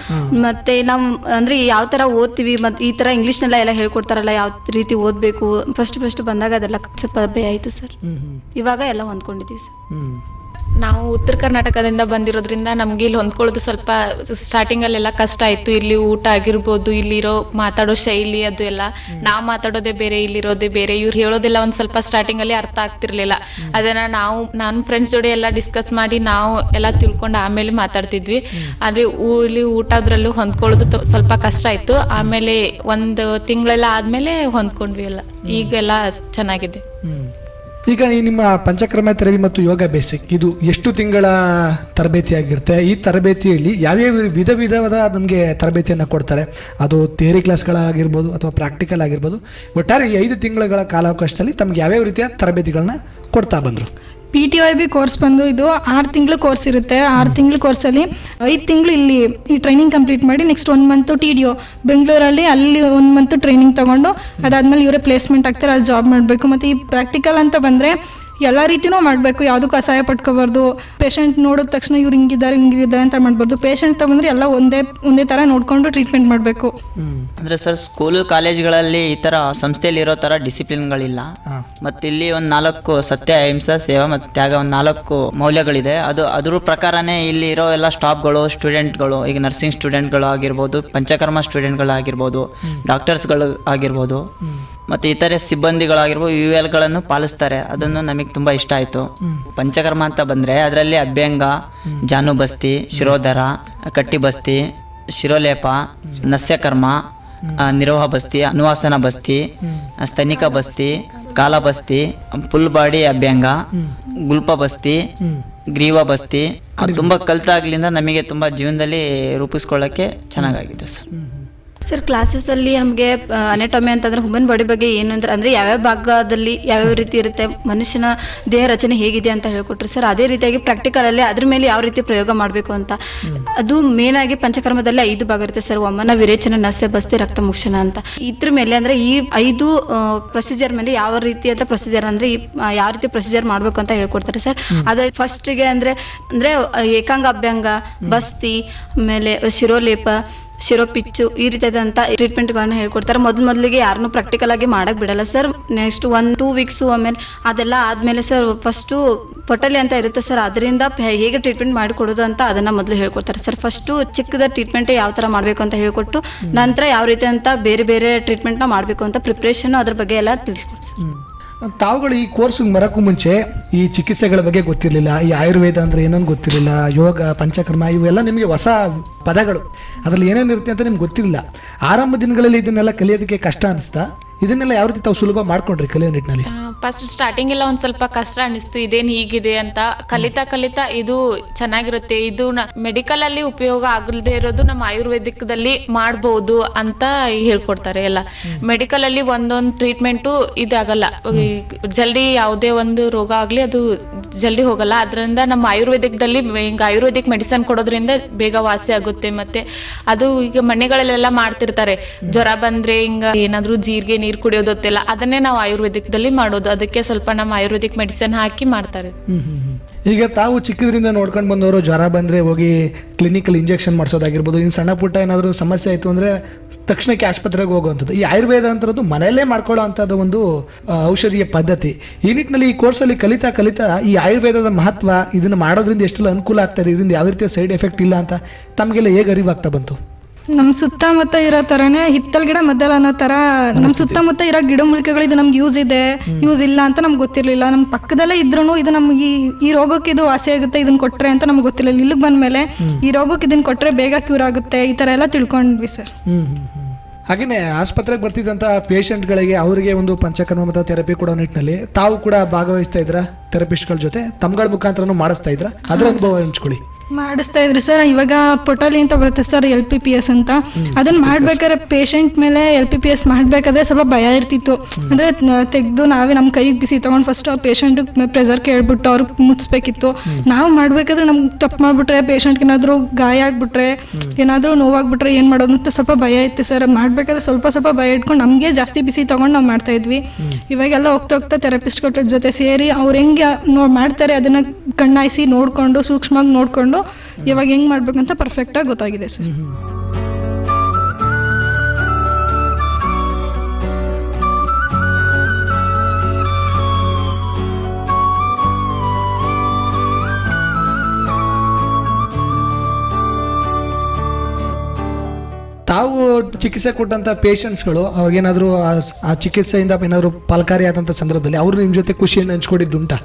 ಮತ್ತು ನಾವು ಅಂದರೆ ಯಾವ ಥರ ಓದ್ತೀವಿ ಮತ್ತು ಈ ಥರ ಇಂಗ್ಲೀಷ್ನೆಲ್ಲ ಎಲ್ಲ ಹೇಳ್ಕೊಡ್ತಾರಲ್ಲ ಯಾವ ರೀತಿ ಓದಬೇಕು ಫಸ್ಟ್ ಫಸ್ಟ್ ಬಂದಾಗ ಅದೆಲ್ಲ ಸ್ವಲ್ಪ ಭಯ ಆಯಿತು ಸರ್. ಇವಾಗ ಎಲ್ಲ ಹೊಂದ್ಕೊಂಡಿದ್ದೀವಿ ಸರ್. ನಾವು ಉತ್ತರ ಕರ್ನಾಟಕದಿಂದ ಬಂದಿರೋದ್ರಿಂದ ನಮ್ಗೆ ಇಲ್ಲಿ ಹೊಂದ್ಕೊಳ್ಳೋದು ಸ್ವಲ್ಪ ಸ್ಟಾರ್ಟಿಂಗಲ್ಲೆಲ್ಲ ಕಷ್ಟ ಆಯಿತು. ಇಲ್ಲಿ ಊಟ ಆಗಿರ್ಬೋದು ಇಲ್ಲಿರೋ ಮಾತಾಡೋ ಶೈಲಿ ಅದು ಎಲ್ಲ. ನಾವು ಮಾತಾಡೋದೇ ಬೇರೆ ಇಲ್ಲಿರೋದೇ ಬೇರೆ. ಇವ್ರು ಹೇಳೋದೆಲ್ಲ ಒಂದು ಸ್ವಲ್ಪ ಸ್ಟಾರ್ಟಿಂಗಲ್ಲಿ ಅರ್ಥ ಆಗ್ತಿರ್ಲಿಲ್ಲ. ಅದನ್ನ ನಾವು ನನ್ನ ಫ್ರೆಂಡ್ಸ್ ಜೋಡಿ ಎಲ್ಲ ಡಿಸ್ಕಸ್ ಮಾಡಿ ನಾವು ಎಲ್ಲ ತಿಳ್ಕೊಂಡು ಆಮೇಲೆ ಮಾತಾಡ್ತಿದ್ವಿ. ಅಲ್ಲಿ ಊ- ಇಲ್ಲಿ ಊಟದ್ರಲ್ಲೂ ಹೊಂದ್ಕೊಳ್ಳೋದು ಸ್ವಲ್ಪ ಕಷ್ಟ ಆಯಿತು. ಆಮೇಲೆ ಒಂದು ತಿಂಗಳೆಲ್ಲ ಆದಮೇಲೆ ಹೊಂದ್ಕೊಂಡ್ವಿ ಎಲ್ಲ. ಈಗೆಲ್ಲ ಚೆನ್ನಾಗಿದೆ. ಈಗ ಈ ನಿಮ್ಮ ಪಂಚಕ್ರಮ ತೆರವಿ ಮತ್ತು ಯೋಗ ಬೇಸಿಕ್ ಇದು ಎಷ್ಟು ತಿಂಗಳ ತರಬೇತಿ ಆಗಿರುತ್ತೆ ಈ ತರಬೇತಿಯಲ್ಲಿ ಯಾವ್ಯಾವ ವಿಧ ವಿಧವಾದ ನಮಗೆ ತರಬೇತಿಯನ್ನು ಕೊಡ್ತಾರೆ? ಅದು ಥಿಯರಿ ಕ್ಲಾಸ್ಗಳಾಗಿರ್ಬೋದು ಅಥವಾ ಪ್ರಾಕ್ಟಿಕಲ್ ಆಗಿರ್ಬೋದು. ಒಟ್ಟಾರೆ ಈ ಐದು ತಿಂಗಳ ಕಾಲಾವಕಾಶದಲ್ಲಿ ತಮ್ಗೆ ಯಾವ್ಯಾವ ರೀತಿಯ ತರಬೇತಿಗಳನ್ನ ಕೊಡ್ತಾ ಬಂದರು? P T Y B course ಬಂದು ಇದು ಆರು ತಿಂಗಳು ಕೋರ್ಸ್ ಇರುತ್ತೆ. ಆರು ತಿಂಗಳು ಕೋರ್ಸಲ್ಲಿ ಐದು ತಿಂಗಳು ಇಲ್ಲಿ ಈ ಟ್ರೈನಿಂಗ್ ಕಂಪ್ಲೀಟ್ ಮಾಡಿ next one month T D O ಬೆಂಗಳೂರಲ್ಲಿ ಅಲ್ಲಿ ಒಂದು ಮಂತು ಟ್ರೈನಿಂಗ್ ತೊಗೊಂಡು ಅದಾದಮೇಲೆ ಇವರೇ ಪ್ಲೇಸ್ಮೆಂಟ್ ಆಗ್ತಾರೆ ಅಲ್ಲಿ ಜಾಬ್ ಮಾಡಬೇಕು. ಮತ್ತು ಈ ಪ್ರಾಕ್ಟಿಕಲ್ ಅಂತ ಬಂದರೆ ಎಲ್ಲ ರೀತಿಯೂ ಮಾಡಬೇಕು. ಯಾವುದಕ್ಕೂ ಅಸಹಾಯ ಪಡ್ಕೋಬಾರ್ದು ಪೇಷಂಟ್ ನೋಡಿದ ತಕ್ಷಣ ಇವ್ರು ಹಿಂಗಿದ್ದಾರೆ ಹಿಂಗಿದ್ದಾರೆ ಅಂತ ಮಾಡಬಾರ್ದು. ಪೇಷಂಟ್ ತಗೊಂಡ್ರೆ ಎಲ್ಲ ಒಂದೇ ಒಂದೇ ಥರ ನೋಡಿಕೊಂಡು ಟ್ರೀಟ್ಮೆಂಟ್ ಮಾಡಬೇಕು. ಅಂದರೆ ಸರ್ ಸ್ಕೂಲು ಕಾಲೇಜ್ಗಳಲ್ಲಿ ಈ ಥರ ಸಂಸ್ಥೆಯಲ್ಲಿ ಇರೋ ಥರ ಡಿಸಿಪ್ಲಿನ್ಗಳಿಲ್ಲ ಮತ್ತು ಇಲ್ಲಿ ಒಂದು ನಾಲ್ಕು ಸತ್ಯ ಅಹಿಂಸಾ ಸೇವಾ ಮತ್ತು ತ್ಯಾಗ ಒಂದು ನಾಲ್ಕು ಮೌಲ್ಯಗಳಿದೆ. ಅದು ಅದ್ರ ಪ್ರಕಾರನೇ ಇಲ್ಲಿ ಇರೋ ಎಲ್ಲ ಸ್ಟಾಫ್ಗಳು ಸ್ಟೂಡೆಂಟ್ಗಳು ಈಗ ನರ್ಸಿಂಗ್ ಸ್ಟೂಡೆಂಟ್ಗಳು ಆಗಿರ್ಬೋದು ಪಂಚಕರ್ಮ ಸ್ಟೂಡೆಂಟ್ಗಳು ಆಗಿರ್ಬೋದು ಡಾಕ್ಟರ್ಸ್ಗಳು ಆಗಿರ್ಬೋದು. ಮತ್ತು ಇತರೆ ಸಿಬ್ಬಂದಿಗಳಾಗಿರ್ಬೋದು ಯು ಎಲ್ಗಳನ್ನು ಪಾಲಿಸ್ತಾರೆ. ಅದನ್ನು ನಮಗೆ ತುಂಬ ಇಷ್ಟ ಆಯಿತು. ಪಂಚಕರ್ಮ ಅಂತ ಬಂದರೆ ಅದರಲ್ಲಿ ಅಭ್ಯಂಗ ಜಾನು ಬಸ್ತಿ ಶಿರೋಧರ ಕಟ್ಟಿ ಬಸ್ತಿ ಶಿರೋಲೇಪ ನಸ್ಯಕರ್ಮ ನಿರೋಹ ಬಸ್ತಿ ಅನುವಾಸನ ಬಸ್ತಿ ಸ್ತನಿಕ ಬಸ್ತಿ ಕಾಲ ಬಸ್ತಿ ಫುಲ್ ಬಾಡಿ ಅಭ್ಯಂಗ ಗುಲ್ಪ ಬಸ್ತಿ ಗ್ರೀವ ಬಸ್ತಿ ಅದು ತುಂಬ ಕಲ್ತಾಗ್ಲಿಂದ ನಮಗೆ ತುಂಬ ಜೀವನದಲ್ಲಿ ರೂಪಿಸ್ಕೊಳ್ಳೋಕ್ಕೆ ಚೆನ್ನಾಗಾಗಿದೆ ಸರ್. ಸರ್ ಕ್ಲಾಸಸ್ಸಲ್ಲಿ ನಮಗೆ ಅನೆಟೊಮಿ ಅಂತಂದ್ರೆ ಹ್ಯೂಮನ್ ಬಾಡಿ ಬಗ್ಗೆ ಏನು ಅಂದ್ರೆ, ಅಂದರೆ ಯಾವ್ಯಾವ ಭಾಗದಲ್ಲಿ ಯಾವ್ಯಾವ ರೀತಿ ಇರುತ್ತೆ, ಮನುಷ್ಯನ ದೇಹ ರಚನೆ ಹೇಗಿದೆ ಅಂತ ಹೇಳ್ಕೊಟ್ರಿ. ಸರ್ ಅದೇ ರೀತಿಯಾಗಿ ಪ್ರಾಕ್ಟಿಕಲಲ್ಲಿ ಅದ್ರ ಮೇಲೆ ಯಾವ ರೀತಿ ಪ್ರಯೋಗ ಮಾಡಬೇಕು ಅಂತ. ಅದು ಮೇನ್ ಆಗಿ ಪಂಚಕರ್ಮದಲ್ಲಿ ಐದು ಭಾಗ ಇರುತ್ತೆ ಸರ್ ವಮನ, ವಿರೇಚನ, ನಸ್ಯ, ಬಸ್ತಿ, ರಕ್ತ ಮುಕ್ಷಣ ಅಂತ. ಇದ್ರ ಮೇಲೆ ಅಂದರೆ ಈ ಐದು ಪ್ರೊಸೀಜರ್ ಮೇಲೆ ಯಾವ ರೀತಿಯಾದ ಪ್ರೊಸೀಜರ್ ಅಂದರೆ ಈ ಯಾವ ರೀತಿ ಪ್ರೊಸೀಜರ್ ಮಾಡಬೇಕು ಅಂತ ಹೇಳ್ಕೊಡ್ತಾರೆ ಸರ್ ಅದ್ರ ಫಸ್ಟಿಗೆ ಅಂದರೆ ಅಂದರೆ ಏಕಾಂಗ, ಅಭ್ಯಂಗ, ಬಸ್ತಿ, ಆಮೇಲೆ ಶಿರೋಲೇಪ ಶಿರೋಪಿಚ್ಚು ಈ ರೀತಿಯಾದಂಥ ಟ್ರೀಟ್ಮೆಂಟ್ಗಳನ್ನ ಹೇಳ್ಕೊಡ್ತಾರೆ. ಮೊದಲು ಮೊದಲಿಗೆ ಯಾರನ್ನೂ ಪ್ರಾಕ್ಟಿಕಲ್ ಆಗಿ ಮಾಡಕ್ಕೆ ಬಿಡಲ್ಲ sir next one two weeks ಆಮೇಲೆ ಅದೆಲ್ಲ ಆದಮೇಲೆ ಸರ್ ಫಸ್ಟು ಪೊಟಲಿ ಅಂತ ಇರುತ್ತೆ ಸರ್ ಅದರಿಂದ ಹೇಗೆ ಟ್ರೀಟ್ಮೆಂಟ್ ಮಾಡಿಕೊಡೋದು ಅಂತ ಅದನ್ನು ಮೊದಲು ಹೇಳ್ಕೊಡ್ತಾರೆ ಸರ್ ಫಸ್ಟು ಚಿಕ್ಕದ ಟ್ರೀಟ್ಮೆಂಟ್ ಯಾವ ಥರ ಮಾಡಬೇಕು ಅಂತ ಹೇಳ್ಕೊಟ್ಟು ನಂತರ ಯಾವ ರೀತಿ ಅಂತ ಬೇರೆ ಬೇರೆ ಟ್ರೀಟ್ಮೆಂಟ್ನ ಮಾಡಬೇಕು ಅಂತ ಪ್ರಿಪ್ರೇಷನ್ ಅದ್ರ ಬಗ್ಗೆ ಎಲ್ಲ ತಿಳಿಸ್ಕೊಡ್ತಾರೆ ತಾವುಗಳು ಈ ಕೋರ್ಸಿಗೆ ಬರೋಕ್ಕೂ ಮುಂಚೆ ಈ ಚಿಕಿತ್ಸೆಗಳ ಬಗ್ಗೆ ಗೊತ್ತಿರಲಿಲ್ಲ, ಈ ಆಯುರ್ವೇದ ಅಂದ್ರೆ ಏನೋ ಗೊತ್ತಿರಲಿಲ್ಲ, ಯೋಗ, ಪಂಚಕರ್ಮ ಇವೆಲ್ಲ ನಿಮಗೆ ಹೊಸ ಪದಗಳು. ಅದರಲ್ಲಿ ಏನೇನಿರುತ್ತೆ ಅಂತ ನಿಮ್ಗೆ ಗೊತ್ತಿರಲಿಲ್ಲ. ಆರಂಭ ದಿನಗಳಲ್ಲಿ ಇದನ್ನೆಲ್ಲ ಕಲಿಯೋದಕ್ಕೆ ಕಷ್ಟ ಅನಿಸ್ತಾ? ಇದನ್ನೆಲ್ಲ ಯಾವ ರೀತಿ ತಾವು ಸುಲಭ ಮಾಡ್ಕೊಂಡ್ರಿ ಕಲಿಯೋ ನಿಟ್ಟಿನಲ್ಲಿ? ಫಸ್ಟ್ ಸ್ಟಾರ್ಟಿಂಗ್ ಎಲ್ಲ ಒಂದ್ ಸ್ವಲ್ಪ ಕಷ್ಟ ಅನಿಸ್ತು. ಇದೇನು ಹೀಗಿದೆ ಅಂತ ಕಲಿತಾ ಕಲಿತಾ ಇದು ಚೆನ್ನಾಗಿರುತ್ತೆ. ಇದು ಮೆಡಿಕಲ್ ಅಲ್ಲಿ ಉಪಯೋಗ ಆಗಲ್ದೇ ಇರೋದು ನಮ್ಮ ಆಯುರ್ವೇದಿಕದಲ್ಲಿ ಮಾಡಬಹುದು ಅಂತ ಹೇಳ್ಕೊಡ್ತಾರೆ ಎಲ್ಲ. ಮೆಡಿಕಲ್ ಅಲ್ಲಿ ಒಂದೊಂದು ಟ್ರೀಟ್ಮೆಂಟು ಇದಾಗಲ್ಲ. ಜಲ್ದಿ ಯಾವುದೇ ಒಂದು ರೋಗ ಆಗ್ಲಿ ಅದು ಜಲ್ದಿ ಹೋಗಲ್ಲ. ಅದರಿಂದ ನಮ್ಮ ಆಯುರ್ವೇದಿಕದಲ್ಲಿ ಹಿಂಗ ಆಯುರ್ವೇದಿಕ್ ಮೆಡಿಸನ್ ಕೊಡೋದ್ರಿಂದ ಬೇಗ ವಾಸಿ ಆಗುತ್ತೆ ಮತ್ತೆ ಅದು ಈಗ ಮನೆಗಳಲ್ಲೆಲ್ಲ ಮಾಡ್ತಿರ್ತಾರೆ. ಜ್ವರ ಬಂದ್ರೆ ಹಿಂಗ ಏನಾದ್ರೂ ಜೀರಿಗೆ ನೀರು ಕುಡಿಯೋದೊತ್ತೆಲ್ಲ ಅದನ್ನೇ ನಾವು ಆಯುರ್ವೇದಿಕದಲ್ಲಿ ಮಾಡೋದು. ಅದಕ್ಕೆ ಸ್ವಲ್ಪ ನಮ್ಮ ಆಯುರ್ವೇದಿಕ್ ಮೆಡಿಸಿನ್ ಹಾಕಿ ಮಾಡ್ತಾರೆ. ಈಗ ತಾವು ಚಿಕ್ಕದ್ರಿಂದ ನೋಡ್ಕೊಂಡು ಬಂದವರು ಜ್ವರ ಬಂದರೆ ಹೋಗಿ ಕ್ಲಿನಿಕಲ್ ಇಂಜೆಕ್ಷನ್ ಮಾಡಿಸೋದಾಗಿರ್ಬೋದು. ಇನ್ನು ಸಣ್ಣ ಪುಟ್ಟ ಏನಾದರೂ ಸಮಸ್ಯೆ ಆಯಿತು ಅಂದರೆ ತಕ್ಷಣಕ್ಕೆ ಆಸ್ಪತ್ರೆಗೆ ಹೋಗುವಂಥದ್ದು. ಈ ಆಯುರ್ವೇದ ಅಂತದ್ದು ಮನೆಯಲ್ಲೇ ಮಾಡ್ಕೊಳ್ಳೋ ಅಂಥದ್ದು ಒಂದು ಔಷಧಿಯ ಪದ್ಧತಿ. ಈ ನಿಟ್ಟಿನಲ್ಲಿ ಈ ಕೋರ್ಸಲ್ಲಿ ಕಲಿತಾ ಕಲಿತಾ ಈ ಆಯುರ್ವೇದದ ಮಹತ್ವ ಇದನ್ನು ಮಾಡೋದ್ರಿಂದ ಎಷ್ಟೆಲ್ಲ ಅನುಕೂಲ ಆಗ್ತದೆ ಇದರಿಂದ ಯಾವ ರೀತಿಯ ಸೈಡ್ ಎಫೆಕ್ಟ್ ಇಲ್ಲ ಅಂತ ತಮಗೆಲ್ಲ ಹೇಗೆ ಅರಿವಾಗ್ತಾ ಬಂತು? ನಮ್ಮ ಸುತ್ತಮುತ್ತ ಇರೋ ಥರನೇ ಹಿತ್ತಲ್ ಗಿಡ ಮದ್ದಲ್ಲ ಅನ್ನೋ ಥರ ನಮ್ಮ ಸುತ್ತಮುತ್ತ ಇರೋ ಗಿಡ ಮೂಲಿಕೆಗಳು ಇದು ನಮ್ಗೆ ಯೂಸ್ ಇದೆ. ಯೂಸ್ ಇಲ್ಲ ಅಂತ ನಮ್ಗೆ ಗೊತ್ತಿರಲಿಲ್ಲ. ನಮ್ಮ ಪಕ್ಕದಲ್ಲೇ ಇದ್ರೂ ಇದು ನಮ್ಗೆ ಈ ರೋಗಕ್ಕೆ ಇದು ವಾಸಿ ಆಗುತ್ತೆ ಇದನ್ನ ಕೊಟ್ಟರೆ ಅಂತ ನಮ್ಗೆ ಗೊತ್ತಿರಲಿಲ್ಲ. ಇಲ್ಲಿಗೆ ಬಂದಮೇಲೆ ಈ ರೋಗಕ್ಕೆ ಇದನ್ನ ಕೊಟ್ಟರೆ ಬೇಗ ಕ್ಯೂರ್ ಆಗುತ್ತೆ ಈ ಥರ ಎಲ್ಲ ತಿಳ್ಕೊಂಡ್ವಿ ಸರ್. ಹಾಗೇನೆ ಆಸ್ಪತ್ರೆಗೆ ಬರ್ತಿದ್ದಂಥ ಪೇಷಂಟ್ಗಳಿಗೆ ಅವರಿಗೆ ಒಂದು ಪಂಚಕರ್ಮ ಮತ್ತು ಥೆರಪಿ ಕೊಡೋ ನಿಟ್ಟಿನಲ್ಲಿ ತಾವು ಕೂಡ ಭಾಗವಹಿಸ್ತಾ ಇದ್ರ ಥೆರಪಿಸ್ಟ್ಗಳ ಜೊತೆ? ತಮ್ಗಳ ಮುಖಾಂತರನೂ ಮಾಡಿಸ್ತಾ ಇದ್ರ ಅದರ ಅನುಭವ ಹಂಚ್ಕೊಳ್ಳಿ. ಮಾಡಿಸ್ತಾ ಇದ್ರಿ ಸರ್? ಇವಾಗ ಪೊಟಾಲಿ ಅಂತ ಬರುತ್ತೆ sir L P P S ಅಂತ. ಅದನ್ನ ಮಾಡ್ಬೇಕಾದ್ರೆ ಪೇಷಂಟ್ ಮೇಲೆ ಎಲ್ ಪಿ ಪಿ ಎಸ್ ಮಾಡಬೇಕಾದ್ರೆ ಸ್ವಲ್ಪ ಭಯ ಇರ್ತಿತ್ತು. ಅಂದ್ರೆ ತೆಗೆದು ನಾವೇ ನಮ್ಮ ಕೈಗೆ ಬಿಸಿ ತಗೊಂಡು ಫಸ್ಟ್ ಆ ಪೇಷಂಟ್ ಪ್ರೆಷರ್ ಕೇಳ್ಬಿಟ್ಟು ಅವ್ರಿಗೆ ಮುಟ್ಸ್ಬೇಕಿತ್ತು. ನಾವು ಮಾಡ್ಬೇಕಾದ್ರೆ ನಮ್ಗೆ ತಪ್ಪು ಮಾಡ್ಬಿಟ್ರೆ ಪೇಷಂಟ್ಗೆ ಏನಾದರೂ ಗಾಯ ಆಗ್ಬಿಟ್ರೆ, ಏನಾದರೂ ನೋವಾಗ್ಬಿಟ್ರೆ ಏನು ಮಾಡೋದು ಅಂತ ಸ್ವಲ್ಪ ಭಯ ಇತ್ತು ಸರ್. ಮಾಡ್ಬೇಕಾದ್ರೆ ಸ್ವಲ್ಪ ಸ್ವಲ್ಪ ಭಯ ಇಟ್ಕೊಂಡು ನಮಗೆ ಜಾಸ್ತಿ ಬಿಸಿ ತಗೊಂಡು ನಾವು ಮಾಡ್ತಾ ಇದ್ವಿ. ಇವಾಗೆಲ್ಲ ಹೋಗ್ತಾ ಹೋಗ್ತಾ ಥೆರಪಿಸ್ಟ್ ಕೊಟ್ಟ ಜೊತೆ ಸೇರಿ ಅವ್ರು ಹೆಂಗೆ ನೋ, ಮಾಡ್ತಾರೆ ಅದನ್ನ ಕಣ್ಣಾಯಿಸಿ ನೋಡಿಕೊಂಡು ಸೂಕ್ಷ್ಮವಾಗಿ ನೋಡಿಕೊಂಡು ಇವಾಗ ಹೆಂಗೆ ಮಾಡ್ಬೇಕಂತ ಪರ್ಫೆಕ್ಟಾಗಿ ಗೊತ್ತಾಗಿದೆ ಸರ್. ತಾವು ಚಿಕಿತ್ಸೆ ಕೊಟ್ಟಂಥ ಪೇಷಂಟ್ಸ್ಗಳು ಅವ್ರಿಗೇನಾದರೂ ಆ ಚಿಕಿತ್ಸೆಯಿಂದ ಏನಾದರೂ ಫಲಕಾರಿ ಆದಂಥ ಸಂದರ್ಭದಲ್ಲಿ ಅವರು ನಿಮ್ಮ ಜೊತೆ ಖುಷಿಯನ್ನು ಹಂಚ್ಕೊಂಡಿದ್ದುಂಟಾ?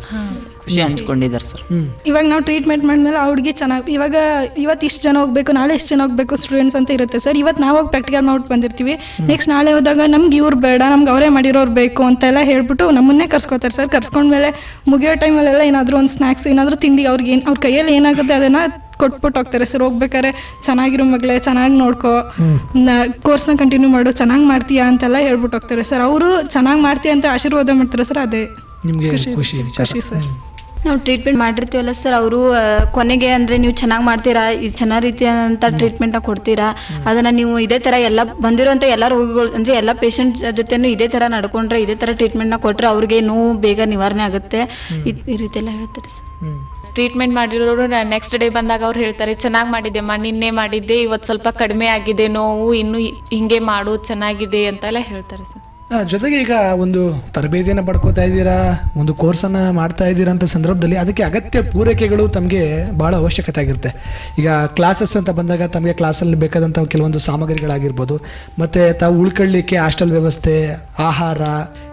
ಖುಷಿ ಹಂಚ್ಕೊಂಡಿದ್ದಾರೆ ಸರ್. ಇವಾಗ ನಾವು ಟ್ರೀಟ್ಮೆಂಟ್ ಮಾಡಿದ್ಮೇಲೆ ಆ ಹುಡುಗಿ ಚೆನ್ನಾಗಿ ಇವಾಗ ಇವತ್ತು ಇಷ್ಟು ಜನ ಹೋಗ್ಬೇಕು ನಾಳೆ ಎಷ್ಟು ಜನ ಹೋಗ್ಬೇಕು ಸ್ಟೂಡೆಂಟ್ಸ್ ಅಂತ ಇರುತ್ತೆ ಸರ್. ಇವತ್ತು ನಾವು ಹೋಗಿ ಪ್ರಾಕ್ಟಿಕಲ್ ಮಾಡ್ಬಿಟ್ಟು ಬಂದಿರ್ತೀವಿ. ನೆಕ್ಸ್ಟ್ ನಾಳೆ ಹೋದಾಗ ನಮ್ಗೆ ಇವ್ರು ಬೇಡ ನಮ್ಗೆ ಅವರೇ ಮಾಡಿರೋರು ಬೇಕು ಅಂತೆಲ್ಲ ಹೇಳ್ಬಿಟ್ಟು ನಮ್ಮನ್ನೇ ಕರ್ಸ್ಕೊತಾರೆ ಸರ್. ಕರ್ಸ್ಕೊಂಡ್ಮೇಲೆ ಮುಗಿಯೋ ಟೈಮಲ್ಲೆಲ್ಲ ಏನಾದರೂ ಒಂದು ಸ್ನ್ಯಾಕ್ಸ್ ಏನಾದರೂ ತಿಂಡಿ ಅವ್ರಿಗೆ ಏನು ಅವ್ರ ಕೈಯಲ್ಲಿ ಏನಾಗುತ್ತೆ ಅದನ್ನು ಕೊಟ್ಬಿಟ್ಟು ಹೋಗ್ತಾರೆ ಸರ್. ಹೋಗ್ಬೇಕಾದ್ರೆ ಚೆನ್ನಾಗಿರೋ ಮಗಳೇ ಚೆನ್ನಾಗಿ ನೋಡ್ಕೋ ಕೋರ್ಸ್ನ ಕಂಟಿನ್ಯೂ ಮಾಡು ಚೆನ್ನಾಗಿ ಮಾಡ್ತೀಯಾ ಅಂತೆಲ್ಲ ಹೇಳ್ಬಿಟ್ಟು ಹೋಗ್ತಾರೆ ಸರ್. ಅವರು ಚೆನ್ನಾಗಿ ಮಾಡ್ತೀಯ ಅಂತ ಆಶೀರ್ವಾದ ಮಾಡ್ತಾರೆ ಸರ್. ಅದೇ ನಿಮಗೆ ಖುಷಿ ಖುಷಿ ಸರ್. ನಾವು ಟ್ರೀಟ್ಮೆಂಟ್ ಮಾಡಿರ್ತೀವಲ್ಲ ಸರ್ ಅವರು ಕೊನೆಗೆ ಅಂದರೆ ನೀವು ಚೆನ್ನಾಗಿ ಮಾಡ್ತೀರಾ ಈ ಚೆನ್ನಾಗಿ ರೀತಿಯಾದಂಥ ಟ್ರೀಟ್ಮೆಂಟ್ನ ಕೊಡ್ತೀರಾ? ಅದನ್ನು ನೀವು ಇದೇ ಥರ ಎಲ್ಲ ಬಂದಿರುವಂಥ ಎಲ್ಲ ರೋಗಿಗಳು ಅಂದರೆ ಎಲ್ಲ ಪೇಷಂಟ್ ಜೊತೆನೂ ಇದೇ ಥರ ನಡ್ಕೊಂಡ್ರೆ ಇದೇ ಥರ ಟ್ರೀಟ್ಮೆಂಟ್ನ ಕೊಟ್ಟರೆ ಅವ್ರಿಗೆ ನೋವು ಬೇಗ ನಿವಾರಣೆ ಆಗುತ್ತೆ. ಈ- ರೀತಿಯೆಲ್ಲ ರೀತಿ ಎಲ್ಲ ಹೇಳ್ತಾರೆ ಸರ್ ಟ್ರೀಟ್ಮೆಂಟ್ ಮಾಡಿರೋರು ನೆಕ್ಸ್ಟ್ ಡೇ ಬಂದಾಗ ಅವ್ರು ಹೇಳ್ತಾರೆ ಚೆನ್ನಾಗಿ ಮಾಡಿದ್ದೆಮ್ಮ ನಿನ್ನೆ ಮಾಡಿದ್ದೆ ಇವತ್ತು ಸ್ವಲ್ಪ ಕಡಿಮೆ ಆಗಿದೆ ನೋವು ಇನ್ನೂ ಹಿಂಗೆ ಮಾಡು ಚೆನ್ನಾಗಿದೆ ಅಂತೆಲ್ಲ ಹೇಳ್ತಾರೆ ಸರ್ ಜೊತೆಗೆ ಈಗ ಒಂದು ತರಬೇತಿಯನ್ನು ಪಡ್ಕೋತಾ ಇದ್ದೀರಾ? ಒಂದು ಕೋರ್ಸನ್ನು ಮಾಡ್ತಾ ಇದ್ದೀರಾ ಅಂತ ಸಂದರ್ಭದಲ್ಲಿ ಅದಕ್ಕೆ ಅಗತ್ಯ ಪೂರೈಕೆಗಳು ತಮಗೆ ಭಾಳ ಅವಶ್ಯಕತೆ ಆಗಿರುತ್ತೆ. ಈಗ ಕ್ಲಾಸಸ್ ಅಂತ ಬಂದಾಗ ತಮಗೆ ಕ್ಲಾಸಲ್ಲಿ ಬೇಕಾದಂಥ ಕೆಲವೊಂದು ಸಾಮಗ್ರಿಗಳಾಗಿರ್ಬೋದು ಮತ್ತು ತಾವು ಉಳ್ಕೊಳ್ಳಿಕ್ಕೆ ಹಾಸ್ಟೆಲ್ ವ್ಯವಸ್ಥೆ ಆಹಾರ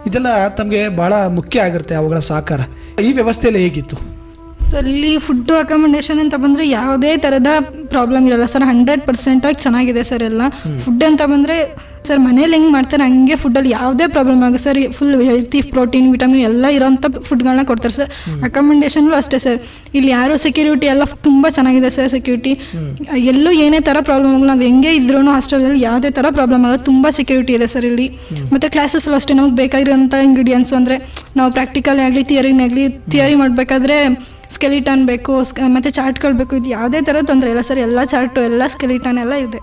ಇದೆಲ್ಲ ತಮಗೆ ಭಾಳ ಮುಖ್ಯ ಆಗಿರುತ್ತೆ ಅವುಗಳ ಸಹಕಾರ ಈ ವ್ಯವಸ್ಥೆಯಲ್ಲಿ ಹೇಗಿತ್ತು? ಸೊ ಅಲ್ಲಿ ಫುಡ್ಡು ಅಕಾಮಡೇಷನ್ ಅಂತ ಬಂದರೆ ಯಾವುದೇ ಥರದ ಪ್ರಾಬ್ಲಮ್ ಇರಲ್ಲ ಸರ್. ಹಂಡ್ರೆಡ್ ಪರ್ಸೆಂಟಾಗಿ ಚೆನ್ನಾಗಿದೆ ಸರ್ ಎಲ್ಲ. ಫುಡ್ ಅಂತ ಬಂದರೆ ಸರ್ ಮನೇಲಿ ಹೆಂಗೆ ಮಾಡ್ತಾರೆ? ಹಂಗೆ ಫುಡ್ಡಲ್ಲಿ ಯಾವುದೇ ಪ್ರಾಬ್ಲಮ್ ಆಗುತ್ತೆ sir full healthy protein vitamin ಎಲ್ಲ ಇರೋಂಥ ಫುಡ್ಗಳನ್ನ ಕೊಡ್ತಾರೆ ಸರ್. ಅಕಾಮಿಡೇಷನ್ಲು ಅಷ್ಟೇ ಸರ್. ಇಲ್ಲಿ ಯಾರು ಸೆಕ್ಯೂರಿಟಿ ಎಲ್ಲ ತುಂಬ ಚೆನ್ನಾಗಿದೆ ಸರ್ ಸೆಕ್ಯೂರಿಟಿ ಎಲ್ಲೂ ಏನೇ ಥರ ಪ್ರಾಬ್ಲಮ್ ಆಗಲ್ಲ ನಾವು ಹೆಂಗೆ ಇದ್ರೂ ಹಾಸ್ಟೆಲಲ್ಲಿ ಯಾವುದೇ ಥರ ಪ್ರಾಬ್ಲಮ್ ಆಗಲ್ಲ ತುಂಬ ಸೆಕ್ಯೂರಿಟಿ ಇದೆ ಸರ್ ಇಲ್ಲಿ. ಮತ್ತು ಕ್ಲಾಸಸ್ಸು ಅಷ್ಟೇ ನಮ್ಗೆ ಬೇಕಾಗಿರೋಂಥ ಇಂಗ್ರೀಡಿಯೆಂಟ್ಸ್ ಅಂದರೆ ನಾವು ಪ್ರಾಕ್ಟಿಕಲ್ ಆಗಲಿ ಥಿಯರಿನೇ ಆಗಲಿ ಥಿಯರಿ ಮಾಡಬೇಕಾದ್ರೆ ಸ್ಕೆಲಿಟನ್ ಬೇಕು ಮತ್ತು ಮತ್ತೆ ಚಾರ್ಟ್ಗಳು ಬೇಕು ಇದು ಯಾವುದೇ ಥರ ತೊಂದರೆ ಇಲ್ಲ ಸರ್. ಎಲ್ಲ ಚಾರ್ಟು ಎಲ್ಲ ಸ್ಕೆಲಿಟನ್ ಎಲ್ಲ ಇದೆ.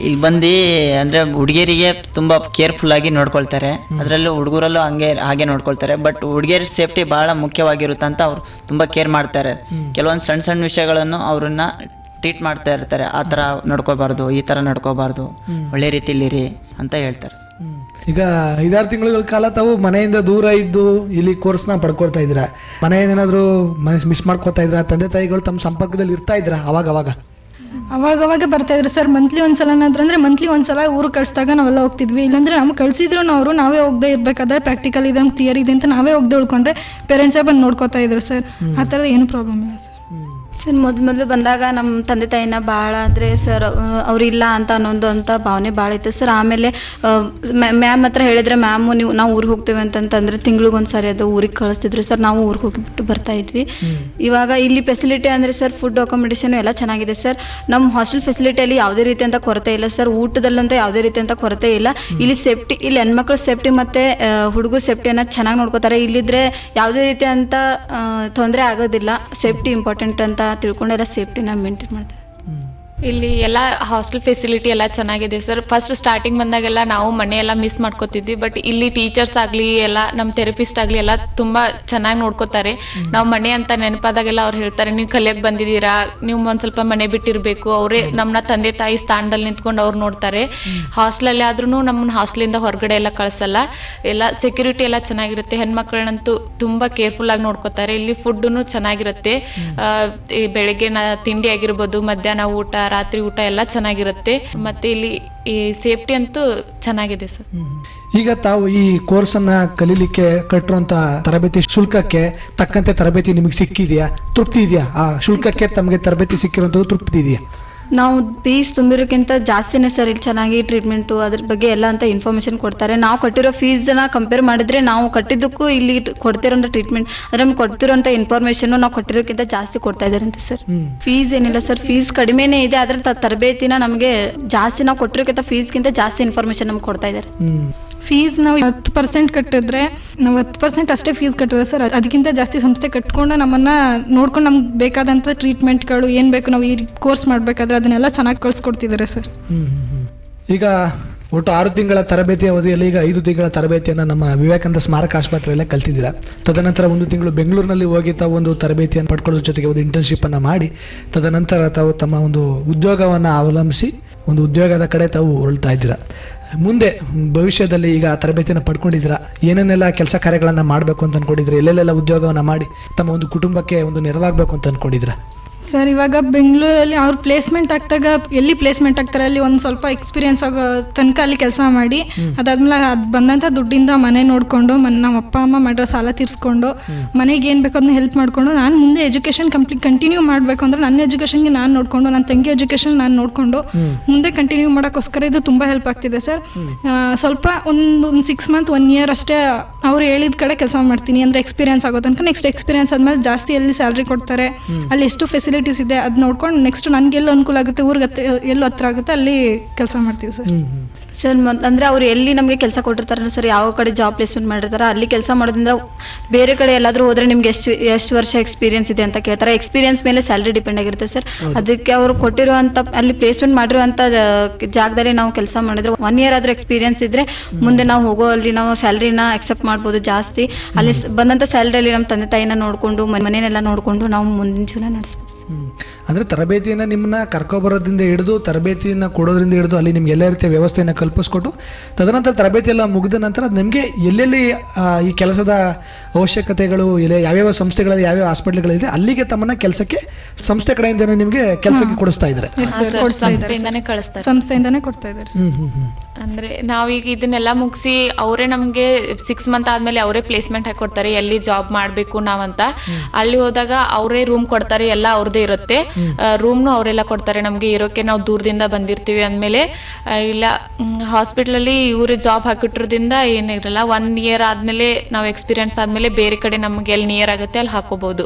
ಇಲ್ಲಿ ಬಂದು ಅಂದರೆ ಹುಡುಗಿಯರಿಗೆ ತುಂಬ ಕೇರ್ಫುಲ್ ಆಗಿ ನೋಡ್ಕೊಳ್ತಾರೆ. ಅದರಲ್ಲೂ ಹುಡುಗರಲ್ಲೂ ಹಂಗೆ ಹಾಗೆ ನೋಡ್ಕೊಳ್ತಾರೆ. ಬಟ್ ಹುಡುಗಿಯರ ಸೇಫ್ಟಿ ಭಾಳ ಮುಖ್ಯವಾಗಿರುತ್ತೆ ಅಂತ ಅವ್ರು ತುಂಬ ಕೇರ್ ಮಾಡ್ತಾರೆ. ಕೆಲವೊಂದು ಸಣ್ಣ ಸಣ್ಣ ವಿಷಯಗಳನ್ನು ಅವ್ರನ್ನ ಟ್ರೀಟ್ ಮಾಡ್ತಾ ಇರ್ತಾರೆ. ಆ ಥರ ನಡ್ಕೋಬಾರ್ದು ಈ ಥರ ನಡ್ಕೋಬಾರ್ದು. ಒಳ್ಳೆ ರೀತಿಲಿರಿ ಅಂತ ಹೇಳ್ತಾರೆ. ಈಗ ಐದಾರು ತಿಂಗಳ ಕಾಲ ತಾವು ಮನೆಯಿಂದ ದೂರ ಇದ್ದು ಇಲ್ಲಿ ಕೋರ್ಸ್ನ ಪಡ್ಕೊಳ್ತಾ ಇದ್ದೀರಾ? ಮನೆಯಿಂದ ಮನಸ್ ಮಿಸ್ ಮಾಡ್ಕೊತಾ ಇದ್ರ ತಂದೆ ತಾಯಿಗಳು ತಮ್ಮ ಸಂಪರ್ಕದಲ್ಲಿ ಇರ್ತಾ ಇದ್ರ ಅವಾಗ ಅವಾಗ? ಅವಾಗ ಅವಾಗ ಬರ್ತಾ ಇದ್ರು ಸರ್ ಮಂತ್ಲಿ ಒಂದ್ಸಲ ಅಂದ್ರೆ ಮಂತ್ಲಿ ಒಂದ್ಸಲ ಊರು ಕಳಿಸಿದಾಗ ನಾವೆಲ್ಲ ಹೋಗ್ತಿದ್ವಿ. ಇಲ್ಲಾಂದ್ರೆ ನಮ್ಗೆ ಕಳ್ಸಿದ್ರು ಅವರು ನಾವೇ ಹೋಗದೆ ಇರ್ಬೇಕಾದ್ರೆ ಪ್ರಾಕ್ಟಿಕಲ್ ಇದೆ ಥಿಯರಿ ಇದೆ ಅಂತ ನಾವೇ ಹೋಗದೆ ಉಳ್ಕೊಂಡ್ರೆ ಪೇರೆಂಟ್ಸೇ ಬಂದು ನೋಡ್ಕೋತಾ ಇದ್ರು ಸರ್ ಆ ಥರ ಏನು ಪ್ರಾಬ್ಲಮ್ ಇಲ್ಲ ಸರ್. ಸರ್ ಮೊದ್ ಮೊದಲು ಬಂದಾಗ ನಮ್ಮ ತಂದೆ ತಾಯಿನ ಭಾಳ ಅಂದರೆ ಸರ್ ಅವರಿಲ್ಲ ಅಂತ ಅನ್ನೋದು ಅಂತ ಭಾವನೆ ಭಾಳ ಇತ್ತು. ಸರ್ ಆಮೇಲೆ ಮ್ಯಾಮ್ ಹತ್ರ ಹೇಳಿದ್ರೆ ಮ್ಯಾಮು ನೀವು ನಾವು ಊರಿಗೆ ಹೋಗ್ತೇವೆ ಅಂತಂತಂದರೆ ತಿಂಗ್ಳಿಗೆ ಒಂದು ಸಾರಿ ಅದು ಊರಿಗೆ ಕಳಿಸ್ತಿದ್ರು. ಸರ್ ನಾವು ಊರಿಗೆ ಹೋಗಿಬಿಟ್ಟು ಬರ್ತಾ ಇದ್ವಿ. ಇವಾಗ ಇಲ್ಲಿ ಫೆಸಿಲಿಟಿ ಅಂದರೆ ಸರ್ ಫುಡ್ ಅಕಾಮಿಡೇಷನ್ ಎಲ್ಲ ಚೆನ್ನಾಗಿದೆ ಸರ್. ನಮ್ಮ ಹಾಸ್ಟೆಲ್ ಫೆಸಿಲಿಟಿಯಲ್ಲಿ ಯಾವುದೇ ರೀತಿ ಅಂತ ಕೊರತೆ ಇಲ್ಲ ಸರ್. ಊಟದಲ್ಲಂತೂ ಯಾವುದೇ ರೀತಿ ಅಂತ ಕೊರತೆ ಇಲ್ಲ. ಇಲ್ಲಿ ಸೇಫ್ಟಿ ಇಲ್ಲಿ ಹೆಣ್ಮಕ್ಳ ಸೇಫ್ಟಿ ಮತ್ತು ಹುಡುಗರು ಸೇಫ್ಟಿಯನ್ನು ಚೆನ್ನಾಗಿ ನೋಡ್ಕೋತಾರೆ. ಇಲ್ಲಿದ್ರೆ ಯಾವುದೇ ರೀತಿ ಅಂತ ತೊಂದರೆ ಆಗೋದಿಲ್ಲ. ಸೇಫ್ಟಿ ಇಂಪಾರ್ಟೆಂಟ್ ಅಂತ ತಿಳ್ಕೊಂಡು ಎಲ್ಲ ಸೇಫ್ಟಿನ ಮೇಂಟೈನ್ ಮಾಡ್ತಾರೆ. ಇಲ್ಲಿ ಎಲ್ಲ ಹಾಸ್ಟೆಲ್ ಫೆಸಿಲಿಟಿ ಎಲ್ಲ ಚೆನ್ನಾಗಿದೆ ಸರ್ ಫಸ್ಟ್ ಸ್ಟಾರ್ಟಿಂಗ್ ಬಂದಾಗೆಲ್ಲ ನಾವು ಮನೆ ಎಲ್ಲ ಮಿಸ್ ಮಾಡ್ಕೋತಿದ್ವಿ ಬಟ್ ಇಲ್ಲಿ ಟೀಚರ್ಸ್ ಆಗಲಿ ಎಲ್ಲ ನಮ್ಮ ಥೆರಪಿಸ್ಟ್ ಆಗಲಿ ಎಲ್ಲ ತುಂಬ ಚೆನ್ನಾಗಿ ನೋಡ್ಕೋತಾರೆ. ನಾವು ಮನೆ ಅಂತ ನೆನಪಾದಾಗೆಲ್ಲ ಅವ್ರು ಹೇಳ್ತಾರೆ ನೀವು ಕಲಿಯಕ್ಕೆ ಬಂದಿದ್ದೀರಾ? ನೀವು ಒಂದು ಸ್ವಲ್ಪ ಮನೆ ಬಿಟ್ಟಿರಬೇಕು. ಅವರೇ ನಮ್ಮನ್ನ ತಂದೆ ತಾಯಿ ಸ್ಥಾನದಲ್ಲಿ ನಿಂತ್ಕೊಂಡು ಅವ್ರು ನೋಡ್ತಾರೆ. ಹಾಸ್ಟೆಲಲ್ಲಿ ಆದ್ರೂ ನಮ್ಮನ್ನ ಹಾಸ್ಟೆಲಿಂದ ಹೊರಗಡೆ ಎಲ್ಲ ಕಳಿಸಲ್ಲ. ಎಲ್ಲ ಸೆಕ್ಯೂರಿಟಿ ಎಲ್ಲ ಚೆನ್ನಾಗಿರುತ್ತೆ. ಹೆಣ್ಮಕ್ಳನ್ನಂತೂ ತುಂಬ ಕೇರ್ಫುಲ್ ಆಗಿ ನೋಡ್ಕೋತಾರೆ. ಇಲ್ಲಿ ಫುಡ್ಡು ಚೆನ್ನಾಗಿರುತ್ತೆ. ಈ ಬೆಳಗ್ಗೆ ನ ತಿಂಡಿ ಆಗಿರ್ಬೋದು ಮಧ್ಯಾಹ್ನ ಊಟ ರಾತ್ರಿ ಊಟ ಎಲ್ಲ ಚೆನ್ನಾಗಿರುತ್ತೆ. ಮತ್ತೆ ಇಲ್ಲಿ ಈ ಸೇಫ್ಟಿ ಅಂತೂ ಚೆನ್ನಾಗಿದೆ ಸರ್. ಈಗ ತಾವು ಈ ಕೋರ್ಸನ್ನು ಕಲೀಲಿಕ್ಕೆ ಕಟ್ಟಿರುವಂತ ತರಬೇತಿ ಶುಲ್ಕಕ್ಕೆ ತಕ್ಕಂತೆ ತರಬೇತಿ ನಿಮಗೆ ಸಿಕ್ಕಿದೆಯಾ? ತೃಪ್ತಿ ಇದೆಯಾ? ಆ ಶುಲ್ಕಕ್ಕೆ ತಮಗೆ ತರಬೇತಿ ಸಿಕ್ಕಿರುವಂತದ್ದು ತೃಪ್ತಿ ಇದೆಯಾ? ನಾವು ಫೀಸ್ ತುಂಬಿರೋಕ್ಕಿಂತ ಜಾಸ್ತಿನೇ ಸರ್ ಇಲ್ಲಿ ಚೆನ್ನಾಗಿ ಟ್ರೀಟ್ಮೆಂಟು ಅದ್ರ ಬಗ್ಗೆ ಎಲ್ಲ ಅಂತ ಇನ್ಫಾರ್ಮೇಷನ್ ಕೊಡ್ತಾರೆ. ನಾವು ಕಟ್ಟಿರೋ ಫೀಸನ್ನ ಕಂಪೇರ್ ಮಾಡಿದ್ರೆ ನಾವು ಕಟ್ಟಿದ್ದಕ್ಕೂ ಇಲ್ಲಿ ಕೊಡ್ತಿರೋಂಥ ಟ್ರೀಟ್ಮೆಂಟ್ ಅಂದ್ರೆ ನಮ್ಗೆ ಕೊಡ್ತಿರೋಂಥ ಇನ್ಫಾರ್ಮೇಷನ್ನು ನಾವು ಕೊಟ್ಟಿರೋಕ್ಕಿಂತ ಜಾಸ್ತಿ ಕೊಡ್ತಾ ಇದ್ದಾರಂತೆ ಸರ್. ಫೀಸ್ ಏನಿಲ್ಲ ಸರ್. ಫೀಸ್ ಕಡಿಮೆನೇ ಇದೆ ಆದರೆ ತರಬೇತಿನ ನಮಗೆ ಜಾಸ್ತಿ ನಾವು ಕೊಟ್ಟಿರೋಕ್ಕಿಂತ ಫೀಸ್ಗಿಂತ ಜಾಸ್ತಿ ಇನ್ಫಾರ್ಮೇಷನ್ ನಮ್ಗೆ ಕೊಡ್ತಾ ಇದ್ದಾರೆ ಫೀಸ್ ನಾವು ಹತ್ತು ಪರ್ಸೆಂಟ್ ಕಟ್ಟಿದ್ರೆ, ನಾವು ಹತ್ತು ಪರ್ಸೆಂಟ್ ಅಷ್ಟೇ ಫೀಸ್ ಕಟ್ಟಿದ್ರೆ ಸರ್ ಅದಕ್ಕಿಂತ ಜಾಸ್ತಿ ಸಂಸ್ಥೆ ಕಟ್ಕೊಂಡು ನಮ್ಮನ್ನು ನೋಡ್ಕೊಂಡು ನಮ್ಗೆ ಬೇಕಾದಂಥ ಟ್ರೀಟ್ಮೆಂಟ್ಗಳು ಏನು ಬೇಕು ನಾವು ಈ ಕೋರ್ಸ್ ಮಾಡಬೇಕಾದ್ರೆ ಅದನ್ನೆಲ್ಲ ಚೆನ್ನಾಗಿ ಕಳಿಸ್ಕೊಡ್ತಿದ್ದಾರೆ ಸರ್. ಈಗ ಒಟ್ಟು ಆರು ತಿಂಗಳ ತರಬೇತಿ ಅವಧಿಯಲ್ಲಿ ಈಗ ಐದು ತಿಂಗಳ ತರಬೇತಿಯನ್ನು ನಮ್ಮ ವಿವೇಕಾನಂದ ಸ್ಮಾರಕ ಆಸ್ಪತ್ರೆಯಲ್ಲೇ ಕಲ್ತಿದ್ದೀರಾ. ತದನಂತರ ಒಂದು ತಿಂಗಳು ಬೆಂಗಳೂರಿನಲ್ಲಿ ಹೋಗಿ ತಾವು ಒಂದು ತರಬೇತಿಯನ್ನು ಪಡ್ಕೊಳ್ಳೋದ್ರ ಜೊತೆಗೆ ಒಂದು ಇಂಟರ್ನ್ಶಿಪ್ಪನ್ನು ಮಾಡಿ, ತದನಂತರ ತಾವು ತಮ್ಮ ಒಂದು ಉದ್ಯೋಗವನ್ನು ಅವಲಂಬಿಸಿ, ಒಂದು ಉದ್ಯೋಗದ ಕಡೆ ತಾವು ಹೊರಳ್ತಾ ಇದ್ದೀರಾ. ಮುಂದೆ ಭವಿಷ್ಯದಲ್ಲಿ ಈಗ ತರಬೇತಿಯನ್ನು ಪಡ್ಕೊಂಡಿದ್ದೀರಾ? ಏನೇನೆಲ್ಲ ಕೆಲಸ ಕಾರ್ಯಗಳನ್ನು ಮಾಡಬೇಕು ಅಂತ ಅಂದ್ಕೊಂಡಿದ್ರೆ ಎಲ್ಲೆಲ್ಲೆಲ್ಲ ಉದ್ಯೋಗವನ್ನು ಮಾಡಿ ತಮ್ಮ ಒಂದು ಕುಟುಂಬಕ್ಕೆ ಒಂದು ನೆರವಾಗಬೇಕು ಅಂತ ಅನ್ಕೊಂಡಿದ್ದೀರಾ? ಸರ್ ಇವಾಗ ಬೆಂಗಳೂರಲ್ಲಿ ಅವ್ರು ಪ್ಲೇಸ್ಮೆಂಟ್ ಆಗ್ತಾಗ ಎಲ್ಲಿ ಪ್ಲೇಸ್ಮೆಂಟ್ ಆಗ್ತಾರೆ? ಅಲ್ಲಿ ಒಂದು ಸ್ವಲ್ಪ ಎಕ್ಸ್ಪೀರಿಯನ್ಸ್ ಆಗೋ ತನಕ ಅಲ್ಲಿ ಕೆಲಸ ಮಾಡಿ. ಅದಾದ್ಮೇಲೆ ಅದು ಬಂದಂಥ ದುಡ್ಡಿಂದ ಮನೆ ನೋಡಿಕೊಂಡು ಮನ್ ನಮ್ಮ ಅಪ್ಪ ಅಮ್ಮ ಮಾಡಿರೋ ಸಾಲ ತೀರಿಸ್ಕೊಂಡು ಮನೆಗೆ ಏನು ಬೇಕೋ ಅದನ್ನ ಹೆಲ್ಪ್ ಮಾಡಿಕೊಂಡು ನಾನು ಮುಂದೆ ಎಜುಕೇಷನ್ ಕಂಪ್ಲೀಟ್ ಕಂಟಿನ್ಯೂ ಮಾಡಬೇಕು ಅಂದರೆ ನನ್ನ ಎಜುಕೇಷನ್ಗೆ ನಾನು ನೋಡಿಕೊಂಡು ನನ್ನ ತಂಗಿ ಎಜುಕೇಷನ್ ನಾನು ನೋಡಿಕೊಂಡು ಮುಂದೆ ಕಂಟಿನ್ಯೂ ಮಾಡೋಕ್ಕೋಸ್ಕರ ಇದು ತುಂಬ ಹೆಲ್ಪ್ ಆಗ್ತಿದೆ ಸರ್. ಸ್ವಲ್ಪ ಒಂದು ಒಂದು ಸಿಕ್ಸ್ ಮಂತ್ ಒನ್ ಇಯರ್ ಅಷ್ಟೇ ಅವ್ರು ಹೇಳಿದ ಕಡೆ ಕೆಲಸ ಮಾಡ್ತೀನಿ ಅಂದರೆ ಎಕ್ಸ್ಪೀರಿಯನ್ಸ್ ಆಗೋ ತನಕ. ನೆಕ್ಸ್ಟ್ ಎಕ್ಸ್ಪೀರಿಯನ್ಸ್ ಆದ್ಮೇಲೆ ಜಾಸ್ತಿ ಎಲ್ಲಿ ಸ್ಯಾಲ್ರಿ ಕೊಡ್ತಾರೆ. ಅಲ್ಲಿ ಎಷ್ಟು ಫೆಸಿಲಿಟೀಸ್ ಇದೆ ಅದು ನೋಡ್ಕೊಂಡು ನೆಕ್ಸ್ಟ್ ನನಗೆ ಎಲ್ಲಿ ಅನುಕೂಲ ಆಗುತ್ತೆ ಊರಿಗೆ ಹತ್ರ ಎಲ್ಲಿ ಹತ್ರ ಆಗುತ್ತೆ ಅಲ್ಲಿ ಕೆಲಸ ಮಾಡ್ತೀವಿ ಸರ್. ಸರ್ ಅಂದರೆ ಅವ್ರು ಎಲ್ಲಿ ನಮಗೆ ಕೆಲಸ ಕೊಟ್ಟಿರ್ತಾರೆ ಸರ್ ಯಾವ ಕಡೆ ಜಾಬ್ ಪ್ಲೇಸ್ಮೆಂಟ್ ಮಾಡಿರ್ತಾರೆ ಅಲ್ಲಿ ಕೆಲಸ ಮಾಡೋದ್ರಿಂದ ಬೇರೆ ಕಡೆ ಎಲ್ಲಾದರೂ ಹೋದರೆ ನಿಮ್ಗೆ ಎಷ್ಟು ಎಷ್ಟು ವರ್ಷ ಎಕ್ಸ್ಪೀರಿಯನ್ಸ್ ಇದೆ ಅಂತ ಕೇಳ್ತಾರೆ. ಎಕ್ಸ್ಪೀರಿಯನ್ಸ್ ಮೇಲೆ ಸ್ಯಾಲ್ರಿ ಡಿಪೆಂಡ್ ಆಗಿರುತ್ತೆ ಸರ್. ಅದಕ್ಕೆ ಅವರು ಕೊಟ್ಟಿರುವಂಥ ಅಲ್ಲಿ ಪ್ಲೇಸ್ಮೆಂಟ್ ಮಾಡಿರುವಂಥ ಜಾಗದಲ್ಲಿ ನಾವು ಕೆಲಸ ಮಾಡಿದ್ರೆ ಒನ್ ಇಯರ್ ಆದರೂ ಎಕ್ಸ್ಪೀರಿಯನ್ಸ್ ಇದ್ದರೆ ಮುಂದೆ ನಾವು ಹೋಗೋ ಅಲ್ಲಿ ನಾವು ಸ್ಯಾಲ್ರಿನ ಎಕ್ಸೆಪ್ಟ್ ಮಾಡ್ಬೋದು ಜಾಸ್ತಿ. ಅಲ್ಲಿ ಸ್- ಬಂದಂಥ ಸ್ಯಾಲ್ರಿಯಲ್ಲಿ ನಮ್ಮ ತಂದೆ ತಾಯಿನ ನೋಡಿಕೊಂಡು ಮನೆಯನ್ನೆಲ್ಲ ನೋಡಿಕೊಂಡು ನಾವು ಮುಂದಿನ ಜೀವನ ನಡೆಸ್ಬೋದು. ಅಂದ್ರೆ ತರಬೇತಿಯನ್ನು ನಿಮ್ಮನ್ನ ಕರ್ಕೊಬರೋದ್ರಿಂದ ಹಿಡಿದು ತರಬೇತಿಯನ್ನು ಕೊಡೋದ್ರಿಂದ ಹಿಡಿದು ಅಲ್ಲಿ ನಿಮ್ಗೆ ಎಲ್ಲ ರೀತಿಯ ವ್ಯವಸ್ಥೆಯನ್ನು ಕಲ್ಪಿಸ್ಕೊಟ್ಟು ತದನಂತರ ತರಬೇತಿ ಎಲ್ಲ ಮುಗಿದ ನಂತರ ಅದು ನಿಮಗೆ ಎಲ್ಲೆಲ್ಲಿ ಈ ಕೆಲಸದ ಅವಶ್ಯಕತೆಗಳು ಇಲ್ಲ ಯಾವ್ಯಾವ ಸಂಸ್ಥೆಗಳಲ್ಲಿ ಯಾವ್ಯಾವ ಹಾಸ್ಪಿಟ್ಲ್ಗಳಿದೆ ಅಲ್ಲಿಗೆ ತಮ್ಮನ್ನ ಕೆಲಸಕ್ಕೆ ಸಂಸ್ಥೆ ಕಡೆಯಿಂದ ನಿಮಗೆ ಕೆಲಸಕ್ಕೆ ಕೊಡಿಸ್ತಾ ಇದ್ದಾರೆ ಸಂಸ್ಥೆಯಿಂದಾನೇ ಕಳಿಸ್ತಾರೆ ಸಂಸ್ಥೆಯಿಂದಾನೇ ಕೊಡ್ತಾ ಇದ್ದಾರೆ ಅಂದ್ರೆ ನಾವೀಗ ಇದನ್ನೆಲ್ಲ ಮುಗಿಸಿ ಅವರೇ ನಮಗೆ ಸಿಕ್ಸ್ ಮಂತ್ ಆದ್ಮೇಲೆ ಅವರೇ ಪ್ಲೇಸ್ಮೆಂಟ್ ಹಾಕೊಡ್ತಾರೆ ಎಲ್ಲಿ ಜಾಬ್ ಮಾಡಬೇಕು ನಾವಂತ. ಅಲ್ಲಿ ಹೋದಾಗ ಅವರೇ ರೂಮ್ ಕೊಡ್ತಾರೆ ಎಲ್ಲ ಅವ್ರದ್ದೇ ಇರುತ್ತೆ. ರೂಮ್ನು ಅವರೆಲ್ಲ ಕೊಡ್ತಾರೆ. ನಮಗೆ ಇರೋಕೆ ನಾವು ದೂರದಿಂದ ಬಂದಿರ್ತೀವಿ ಅಂದಮೇಲೆ ಇಲ್ಲ ಹಾಸ್ಪಿಟ್ಲಲ್ಲಿ ಇವರು ಜಾಬ್ ಹಾಕಿಟ್ಟಿರೋದ್ರಿಂದ ಏನಿರಲ್ಲ ಒನ್ ಇಯರ್ ಆದ್ಮೇಲೆ ನಾವು ಎಕ್ಸ್ಪೀರಿಯನ್ಸ್ ಆದ್ಮೇಲೆ ಬೇರೆ ಕಡೆ ನಮ್ಗೆ ಎಲ್ಲಿ ನಿಯರ್ ಆಗುತ್ತೆ ಅಲ್ಲಿ ಹಾಕೋಬಹುದು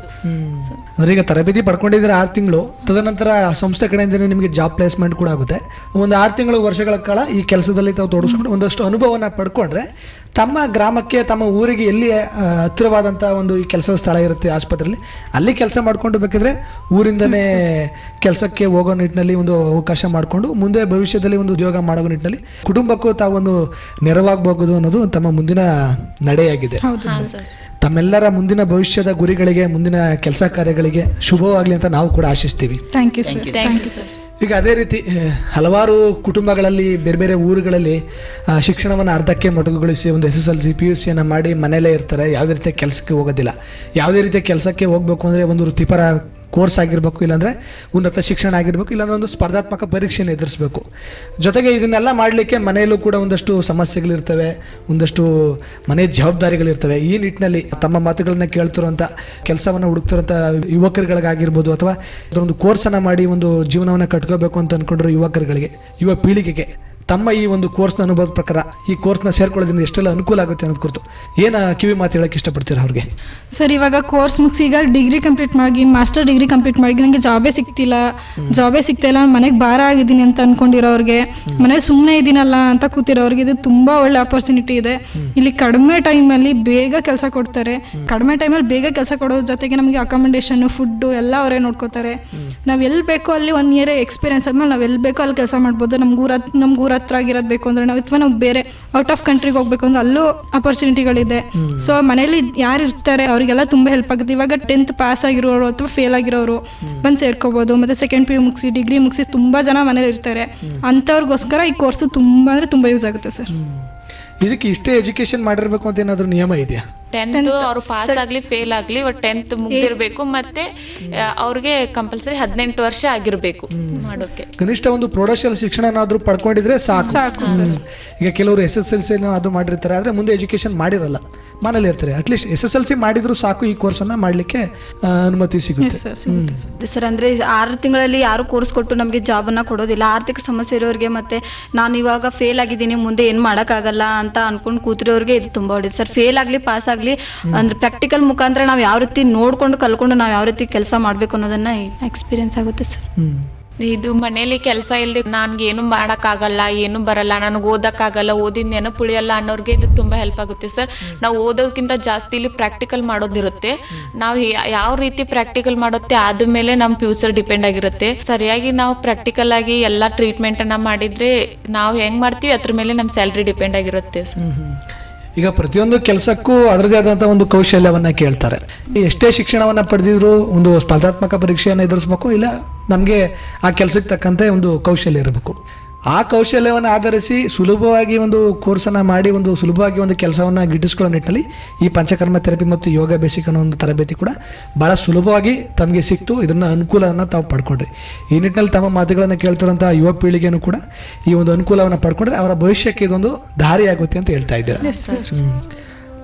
ಅಂದ್ರೆ ಈಗ ತರಬೇತಿ ಪಡ್ಕೊಂಡಿದ್ರೆ ಆರು ತಿಂಗಳು, ತದನಂತರ ಸಂಸ್ಥೆ ಕಡೆಯಿಂದ ನಿಮಗೆ ಜಾಬ್ ಪ್ಲೇಸ್ಮೆಂಟ್ ಕೂಡ ಆಗುತ್ತೆ. ಒಂದು ಆರು ತಿಂಗಳು ವರ್ಷಗಳ ಕಾಲ ಈ ಕೆಲಸದಲ್ಲಿ ತಾವು ತೊಡಗಿಸ್ಕೊಂಡು ಒಂದಷ್ಟು ಅನುಭವನ ಪಡ್ಕೊಂಡ್ರೆ ತಮ್ಮ ಗ್ರಾಮಕ್ಕೆ ತಮ್ಮ ಊರಿಗೆ ಎಲ್ಲಿ ಹತ್ತಿರವಾದಂಥ ಒಂದು ಈ ಕೆಲಸದ ಸ್ಥಳ ಇರುತ್ತೆ ಆಸ್ಪತ್ರೆಯಲ್ಲಿ. ಅಲ್ಲಿ ಕೆಲಸ ಮಾಡ್ಕೊಂಡು ಬೇಕಿದ್ರೆ ಊರಿಂದನೇ ಕೆಲಸಕ್ಕೆ ಹೋಗೋ ನಿಟ್ಟಿನಲ್ಲಿ ಒಂದು ಅವಕಾಶ ಮಾಡಿಕೊಂಡು ಮುಂದೆ ಭವಿಷ್ಯದಲ್ಲಿ ಒಂದು ಉದ್ಯೋಗ ಮಾಡೋ ನಿಟ್ಟಿನಲ್ಲಿ ಕುಟುಂಬಕ್ಕೂ ತಾವೊಂದು ನೆರವಾಗಬಹುದು ಅನ್ನೋದು ತಮ್ಮ ಮುಂದಿನ ನಡೆಯಾಗಿದೆ. ಹೌದು ಸರ್. ತಮ್ಮೆಲ್ಲರ ಮುಂದಿನ ಭವಿಷ್ಯದ ಗುರಿಗಳಿಗೆ ಮುಂದಿನ ಕೆಲಸ ಕಾರ್ಯಗಳಿಗೆ ಶುಭವಾಗಲಿ ಅಂತ ನಾವು ಕೂಡ ಆಶಿಸ್ತೀವಿ. Thank you sir thank you sir ಈಗ ಅದೇ ರೀತಿ ಹಲವಾರು ಕುಟುಂಬಗಳಲ್ಲಿ, ಬೇರೆ ಬೇರೆ ಊರುಗಳಲ್ಲಿ ಶಿಕ್ಷಣವನ್ನು ಅರ್ಧಕ್ಕೆ ಮೊಟಕುಗೊಳಿಸಿ ಒಂದು S S L C P U ಸಿಯನ್ನು ಮಾಡಿ ಮನೆಯಲ್ಲೇ ಇರ್ತಾರೆ. ಯಾವುದೇ ರೀತಿಯ ಕೆಲಸಕ್ಕೆ ಹೋಗೋದಿಲ್ಲ. ಯಾವುದೇ ರೀತಿಯ ಕೆಲಸಕ್ಕೆ ಹೋಗಬೇಕು ಅಂದರೆ ಒಂದು ವೃತ್ತಿಪರ ಕೋರ್ಸ್ ಆಗಿರಬೇಕು, ಇಲ್ಲಾಂದರೆ ಉನ್ನತ ಶಿಕ್ಷಣ ಆಗಿರಬೇಕು, ಇಲ್ಲಾಂದ್ರೆ ಒಂದು ಸ್ಪರ್ಧಾತ್ಮಕ ಪರೀಕ್ಷೆಯನ್ನು ಎದುರಿಸಬೇಕು. ಜೊತೆಗೆ ಇದನ್ನೆಲ್ಲ ಮಾಡಲಿಕ್ಕೆ ಮನೆಯಲ್ಲೂ ಕೂಡ ಒಂದಷ್ಟು ಸಮಸ್ಯೆಗಳಿರ್ತವೆ, ಒಂದಷ್ಟು ಮನೆ ಜವಾಬ್ದಾರಿಗಳಿರ್ತವೆ. ಈ ನಿಟ್ಟಿನಲ್ಲಿ ತಮ್ಮ ಮಾತುಗಳನ್ನ ಕೇಳ್ತಿರುವಂಥ ಕೆಲಸವನ್ನು ಹುಡುಕ್ತಿರೋಂಥ ಯುವಕರುಗಳಿಗಾಗಿರ್ಬೋದು ಅಥವಾ ಒಂದು ಕೋರ್ಸನ್ನು ಮಾಡಿ ಒಂದು ಜೀವನವನ್ನು ಕಟ್ಕೋಬೇಕು ಅಂತ ಅಂದ್ಕೊಂಡಿರೋ ಯುವಕರುಗಳಿಗೆ, ಯುವ ಪೀಳಿಗೆಗೆ ತಮ್ಮ ಈ ಒಂದು ಕೋರ್ಸ್ನ ಅನುಭವದ ಪ್ರಕಾರ ಈ ಕೋರ್ಸ್ನ ಸೇರ್ಕೊಳ್ಳೋದ್ರಿಂದ ಎಷ್ಟೆಲ್ಲ ಅನುಕೂಲ ಆಗುತ್ತೆ ಅನ್ನೋದು ಕುರಿತು ಏನು ಕಿವಿ ಮಾತು ಹೇಳಕ್ಕೆ ಇಷ್ಟಪಡ್ತೀರಾ ಅವ್ರಿಗೆ? ಸರ್ ಇವಾಗ ಕೋರ್ಸ್ ಮುಗಿಸಿ ಈಗ ಡಿಗ್ರಿ ಕಂಪ್ಲೀಟ್ ಮಾಡಿ ಮಾಸ್ಟರ್ ಡಿಗ್ರಿ ಕಂಪ್ಲೀಟ್ ಮಾಡಿ ನನಗೆ ಜಾಬೇ ಸಿಗ್ತಿಲ್ಲ. ಜಾಬೇ ಸಿಗ್ತಾ ಇಲ್ಲ ಮನೆಗೆ ಭಾರ ಆಗಿದ್ದೀನಿ ಅಂತ ಅಂದ್ಕೊಂಡಿರೋರಿಗೆ ಮನೆ ಸುಮ್ಮನೆ ಇದ್ದೀನಲ್ಲ ಅಂತ ಕೂತಿರೋರಿಗೆ ಇದು ತುಂಬ ಒಳ್ಳೆ ಆಪರ್ಚುನಿಟಿ ಇದೆ. ಇಲ್ಲಿ ಕಡಿಮೆ ಟೈಮಲ್ಲಿ ಬೇಗ ಕೆಲಸ ಕೊಡ್ತಾರೆ. ಕಡಿಮೆ ಟೈಮಲ್ಲಿ ಬೇಗ ಕೆಲಸ ಕೊಡೋದ್ರ ಜೊತೆಗೆ ನಮಗೆ ಅಕಾಮಂಡೇಶನ್ ಫುಡ್ಡು ಎಲ್ಲ ಅವರೇ ನೋಡ್ಕೋತಾರೆ. ನಾವು ಎಲ್ಲಿ ಬೇಕೋ ಅಲ್ಲಿ ಒನ್ ಇಯರ್ ಎಕ್ಸ್ಪೀರಿಯನ್ಸ್ ಆದ್ಮೇಲೆ ನಾವು ಎಲ್ಲಿ ಬೇಕೋ ಅಲ್ಲಿ ಕೆಲಸ ಮಾಡ್ಬೋದು. ನಮ್ಗೂರ ಊರ ನಮ್ಗೆ ಊರ ಹತ್ರ ಆಗಿರೋದು ಬೇಕು ಅಂದ್ರೆ ನಾವು ಅಥವಾ ನಾವು ಬೇರೆ ಔಟ್ ಆಫ್ ಕಂಟ್ರಿಗೆ ಹೋಗ್ಬೇಕು ಅಂದ್ರೆ ಅಲ್ಲೂ ಅಪರ್ಚುನಿಟಿಗಳಿದೆ ಸೊ ಮನೇಲಿ ಯಾರು ಇರ್ತಾರೆ ಅವರಿಗೆಲ್ಲ ತುಂಬ ಹೆಲ್ಪ್ ಆಗುತ್ತೆ. ಇವಾಗ ಟೆಂತ್ ಪಾಸ್ ಆಗಿರೋರು ಅಥವಾ ಫೇಲ್ ಆಗಿರೋರು ಬಂದು ಸೇರ್ಕೋಬಹುದು ಮತ್ತೆ ಸೆಕೆಂಡ್ ಪಿ ಯು ಮುಗಿಸಿ ಡಿಗ್ರಿ ಮುಗಿಸಿ ತುಂಬ ಜನ ಮನೇಲಿ ಇರ್ತಾರೆ. ಅಂಥವ್ರಿಗೋಸ್ಕರ ಈ ಕೋರ್ಸು ತುಂಬ ಅಂದರೆ ತುಂಬ ಯೂಸ್ ಆಗುತ್ತೆ ಸರ್ ಇದಕ್ಕೆ ಇಷ್ಟೇ ಎಜುಕೇಶನ್ ಮಾಡಿರ್ಬೇಕು ಅಂತ ಏನಾದರೂ ನಿಯಮ ಇದೆಯಾ? ಟೆಂತ್ ಅವ್ರು ಪಾಸ್ ಆಗ್ಲಿ ಫೇಲ್ ಆಗ್ಲಿ ಒಟ್ ಟೆಂತ್ ಮುಗ್ದಿರ್ಬೇಕು. ಮತ್ತೆ ಅವ್ರಿಗೆ ಕಂಪಲ್ಸರಿ ಹದಿನೆಂಟು ವರ್ಷ ಆಗಿರ್ಬೇಕು ಮಾಡೋಕೆ. ಕನಿಷ್ಠ ಒಂದು ಪ್ರೌಢಶಾಲೆ ಶಿಕ್ಷಣನಾದ್ರೂ ಪಡ್ಕೊಂಡಿದ್ರೆ ಸಾಕು. ಹ್ಮ್. ಈಗ ಕೆಲವರು ಎಸ್ ಎಸ್ ಎಲ್ ಸಿ ಅದು ಮಾಡಿರ್ತಾರೆ ಆದ್ರೆ ಮುಂದೆ ಎಜುಕೇಶನ್ ಮಾಡಿರಲ್ಲ. ಮನೇಲಿ ಇರ್ತಾರೆ. At least S S L C ಮಾಡಿದ್ರು ಸಾಕು ಈ ಕೋರ್ಸನ್ನು ಮಾಡಲಿಕ್ಕೆ ಅನುಮತಿ ಸಿಗುತ್ತೆ. ಸರ್ ಅಂದರೆ ಆರು ತಿಂಗಳಲ್ಲಿ ಯಾರು ಕೋರ್ಸ್ ಕೊಟ್ಟು ನಮಗೆ ಜಾಬನ್ನು ಕೊಡೋದಿಲ್ಲ. ಆರ್ಥಿಕ ಸಮಸ್ಯೆ ಇರೋರಿಗೆ ಮತ್ತು ನಾನು ಇವಾಗ ಫೇಲ್ ಆಗಿದ್ದೀನಿ ಮುಂದೆ ಏನು ಮಾಡೋಕ್ಕಾಗಲ್ಲ ಅಂತ ಅನ್ಕೊಂಡು ಕೂತಿರೋರಿಗೆ ಇದು ತುಂಬ ಒಳ್ಳೇದು. ಸರ್ ಫೇಲ್ ಆಗಲಿ ಪಾಸ್ ಆಗಲಿ ಅಂದ್ರೆ ಪ್ರಾಕ್ಟಿಕಲ್ ಮುಖಾಂತರ ನಾವು ಯಾವ ರೀತಿ ನೋಡಿಕೊಂಡು ಕಲ್ಕೊಂಡು ನಾವು ಯಾವ ರೀತಿ ಕೆಲಸ ಮಾಡಬೇಕು ಅನ್ನೋದನ್ನು ಎಕ್ಸ್ಪೀರಿಯನ್ಸ್ ಆಗುತ್ತೆ ಸರ್ ಇದು ಮನೇಲಿ ಕೆಲಸ ಇಲ್ದೆ ನನ್ಗೆ ಏನು ಮಾಡಕ್ಕಾಗಲ್ಲ, ಏನು ಬರಲ್ಲ, ನನಗೆ ಓದೋಕ್ಕಾಗಲ್ಲ, ಓದಿದ ನೆನಪು ಉಳಿಯಲ್ಲ ಅನ್ನೋರ್ಗೆ ಇದು ತುಂಬಾ ಹೆಲ್ಪ್ ಆಗುತ್ತೆ ಸರ್. ನಾವು ಓದೋದಕ್ಕಿಂತ ಜಾಸ್ತಿ ಇಲ್ಲಿ ಪ್ರಾಕ್ಟಿಕಲ್ ಮಾಡೋದಿರುತ್ತೆ. ನಾವು ಯಾವ ರೀತಿ ಪ್ರಾಕ್ಟಿಕಲ್ ಮಾಡುತ್ತೆ ಆದ್ಮೇಲೆ ನಮ್ಮ ಫ್ಯೂಚರ್ ಡಿಪೆಂಡ್ ಆಗಿರುತ್ತೆ. ಸರಿಯಾಗಿ ನಾವು ಪ್ರಾಕ್ಟಿಕಲ್ ಆಗಿ ಎಲ್ಲ ಟ್ರೀಟ್ಮೆಂಟ್ ಮಾಡಿದರೆ ನಾವು ಹೆಂಗ್ ಮಾಡ್ತೀವಿ ಅದ್ರ ಮೇಲೆ ನಮ್ಮ ಸ್ಯಾಲ್ರಿ ಡಿಪೆಂಡ್ ಆಗಿರುತ್ತೆ ಸರ್. ಈಗ ಪ್ರತಿಯೊಂದು ಕೆಲಸಕ್ಕೂ ಅದರದೇ ಆದಂಥ ಒಂದು ಕೌಶಲ್ಯವನ್ನ ಕೇಳ್ತಾರೆ. ಎಷ್ಟೇ ಶಿಕ್ಷಣವನ್ನ ಪಡೆದಿದ್ರು ಒಂದು ಸ್ಪರ್ಧಾತ್ಮಕ ಪರೀಕ್ಷೆಯನ್ನು ಎದುರಿಸ್ಬೇಕು, ಇಲ್ಲ ನಮಗೆ ಆ ಕೆಲಸಕ್ಕೆ ತಕ್ಕಂತೆ ಒಂದು ಕೌಶಲ್ಯ ಇರಬೇಕು. ಆ ಕೌಶಲ್ಯವನ್ನು ಆಧರಿಸಿ ಸುಲಭವಾಗಿ ಒಂದು ಕೋರ್ಸನ್ನು ಮಾಡಿ ಒಂದು ಸುಲಭವಾಗಿ ಒಂದು ಕೆಲಸವನ್ನು ಗಿಟ್ಟಿಸ್ಕೊಳ್ಳೋ ನಿಟ್ಟಲ್ಲಿ ಈ ಪಂಚಕರ್ಮ ಥೆರಪಿ ಮತ್ತು ಯೋಗ ಬೇಸಿಕ್ ಅನ್ನೋ ಒಂದು ತರಬೇತಿ ಕೂಡ ಭಾಳ ಸುಲಭವಾಗಿ ತಮಗೆ ಸಿಕ್ತು. ಇದನ್ನು ಅನುಕೂಲವನ್ನು ತಾವು ಪಡ್ಕೊಂಡ್ರಿ. ಈ ನಿಟ್ಟಿನಲ್ಲಿ ತಮ್ಮ ಮಾತುಗಳನ್ನು ಕೇಳ್ತಿರುವಂಥ ಯುವ ಪೀಳಿಗೆನೂ ಕೂಡ ಈ ಒಂದು ಅನುಕೂಲವನ್ನು ಪಡ್ಕೊಂಡ್ರೆ ಅವರ ಭವಿಷ್ಯಕ್ಕೆ ಇದೊಂದು ದಾರಿ ಆಗುತ್ತೆ ಅಂತ ಹೇಳ್ತಾ ಇದ್ದಾರೆ.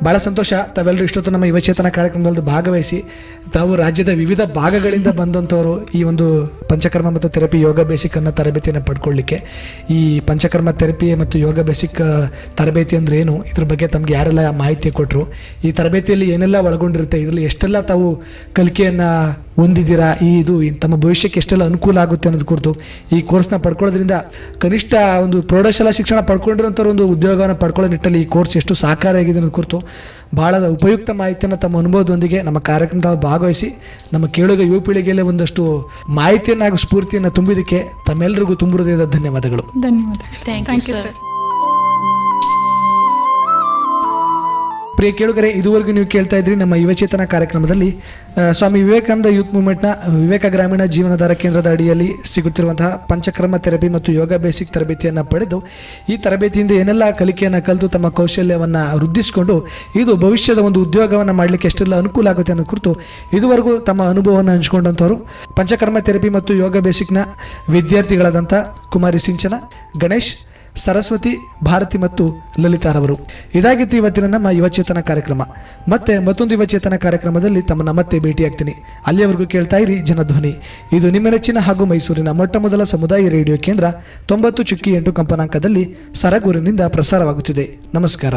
ಭಾಳ ಸಂತೋಷ. ತಾವೆಲ್ಲರೂ ಇಷ್ಟೊತ್ತು ನಮ್ಮ ಯುವಚೇತನ ಕಾರ್ಯಕ್ರಮದಲ್ಲಿ ಭಾಗವಹಿಸಿ, ತಾವು ರಾಜ್ಯದ ವಿವಿಧ ಭಾಗಗಳಿಂದ ಬಂದಂಥವರು ಈ ಒಂದು ಪಂಚಕರ್ಮ ಮತ್ತು ಥೆರಪಿ ಯೋಗ ಬೇಸಿಕ್ ಅನ್ನೋ ತರಬೇತಿಯನ್ನು ಪಡ್ಕೊಳ್ಳಿಕ್ಕೆ. ಈ ಪಂಚಕರ್ಮ, ಥೆರಪಿ ಮತ್ತು ಯೋಗ ಬೇಸಿಕ್ ತರಬೇತಿ ಅಂದ್ರೆ ಏನು? ಇದ್ರ ಬಗ್ಗೆ ತಮಗೆ ಯಾರೆಲ್ಲ ಮಾಹಿತಿ ಕೊಟ್ಟರು ಈ ತರಬೇತಿಯಲ್ಲಿ ಏನೆಲ್ಲ ಒಳಗೊಂಡಿರುತ್ತೆ? ಇದರಲ್ಲಿ ಎಷ್ಟೆಲ್ಲ ತಾವು ಕಲಿಕೆಯನ್ನು ಹೊಂದಿದ್ದೀರಾ? ಈ ಇದು ತಮ್ಮ ಭವಿಷ್ಯಕ್ಕೆ ಎಷ್ಟೆಲ್ಲ ಅನುಕೂಲ ಆಗುತ್ತೆ ಅನ್ನೋದು ಕುರಿತು. ಈ ಕೋರ್ಸ್ನ ಪಡ್ಕೊಳ್ಳೋದ್ರಿಂದ ಕನಿಷ್ಠ ಒಂದು ಪ್ರೌಢಶಾಲಾ ಶಿಕ್ಷಣ ಪಡ್ಕೊಂಡಿರೋಂಥವ್ರು ಒಂದು ಉದ್ಯೋಗವನ್ನು ಪಡ್ಕೊಳ್ಳೋ ನಿಟ್ಟಲ್ಲಿ ಈ ಕೋರ್ಸ್ ಎಷ್ಟು ಸಹಕಾರಿಯಾಗಿದೆ ಅನ್ನೋದು ಕುರಿತು ಭಾಳ ಉಪಯುಕ್ತ ಮಾಹಿತಿಯನ್ನು ತಮ್ಮ ಅನುಭವದೊಂದಿಗೆ ನಮ್ಮ ಕಾರ್ಯಕ್ರಮದ ಭಾಗವಹಿಸಿ ನಮ್ಮ ಕೇಳುಗ ಯುವ ಪೀಳಿಗೆಯಲ್ಲಿ ಒಂದಷ್ಟು ಮಾಹಿತಿಯನ್ನು ಹಾಗೂ ಸ್ಫೂರ್ತಿಯನ್ನು ತುಂಬಿದ್ದಕ್ಕೆ ತಮ್ಮೆಲ್ಲರಿಗೂ ತುಂಬ ಹೃದಯದ ಧನ್ಯವಾದಗಳು. ಧನ್ಯವಾದಗಳು. ಪ್ರಿಯ ಕೇಳುಗರೆ, ಇದುವರೆಗೂ ನೀವು ಕೇಳ್ತಾ ಇದ್ರಿ ನಮ್ಮ ಯುವಚೇತನ ಕಾರ್ಯಕ್ರಮದಲ್ಲಿ ಸ್ವಾಮಿ ವಿವೇಕಾನಂದ ಯೂತ್ ಮೂವ್ಮೆಂಟ್ನ ವಿವೇಕ ಗ್ರಾಮೀಣ ಜೀವನಾಧಾರ ಕೇಂದ್ರದ ಅಡಿಯಲ್ಲಿ ಸಿಗುತ್ತಿರುವಂತಹ ಪಂಚಕರ್ಮ ಥೆರಪಿ ಮತ್ತು ಯೋಗ ಬೇಸಿಕ್ ತರಬೇತಿಯನ್ನು ಪಡೆದು, ಈ ತರಬೇತಿಯಿಂದ ಏನೆಲ್ಲ ಕಲಿಕೆಯನ್ನು ಕಲಿತು ತಮ್ಮ ಕೌಶಲ್ಯವನ್ನು ವೃದ್ಧಿಸಿಕೊಂಡು, ಇದು ಭವಿಷ್ಯದ ಒಂದು ಉದ್ಯೋಗವನ್ನು ಮಾಡಲಿಕ್ಕೆ ಎಷ್ಟೆಲ್ಲ ಅನುಕೂಲ ಆಗುತ್ತೆ ಅನ್ನೋ ಕುರಿತು ಇದುವರೆಗೂ ತಮ್ಮ ಅನುಭವವನ್ನು ಹಂಚಿಕೊಂಡಂಥವ್ರು, ಪಂಚಕರ್ಮ ಥೆರಪಿ ಮತ್ತು ಯೋಗ ಬೇಸಿಕ್ನ ವಿದ್ಯಾರ್ಥಿಗಳಾದಂಥ ಕುಮಾರಿ ಸಿಂಚನ, ಗಣೇಶ್ ಸರಸ್ವತಿ, ಭಾರತಿ ಮತ್ತು ಲಲಿತಾರವರು ಇದಾಗಿತ್ತು ಇವತ್ತಿನ ನಮ್ಮ ಯುವಚೇತನ ಕಾರ್ಯಕ್ರಮ. ಮತ್ತೆ ಮತ್ತೊಂದು ಯುವಚೇತನ ಕಾರ್ಯಕ್ರಮದಲ್ಲಿ ತಮ್ಮನ್ನ ಮತ್ತೆ ಭೇಟಿಯಾಗ್ತೀನಿ. ಅಲ್ಲಿಯವರೆಗೂ ಕೇಳ್ತಾ ಇರಿ ಜನಧ್ವನಿ. ಇದು ನಿಮ್ಮ ನೆಚ್ಚಿನ ಹಾಗೂ ಮೈಸೂರಿನ ಮೊಟ್ಟ ಮೊದಲ ಸಮುದಾಯ ರೇಡಿಯೋ ಕೇಂದ್ರ ತೊಂಬತ್ತು ಚುಕ್ಕಿ ಎಂಟು ಕಂಪನಾಂಕದಲ್ಲಿ ಸರಗೂರಿನಿಂದ ಪ್ರಸಾರವಾಗುತ್ತಿದೆ. ನಮಸ್ಕಾರ.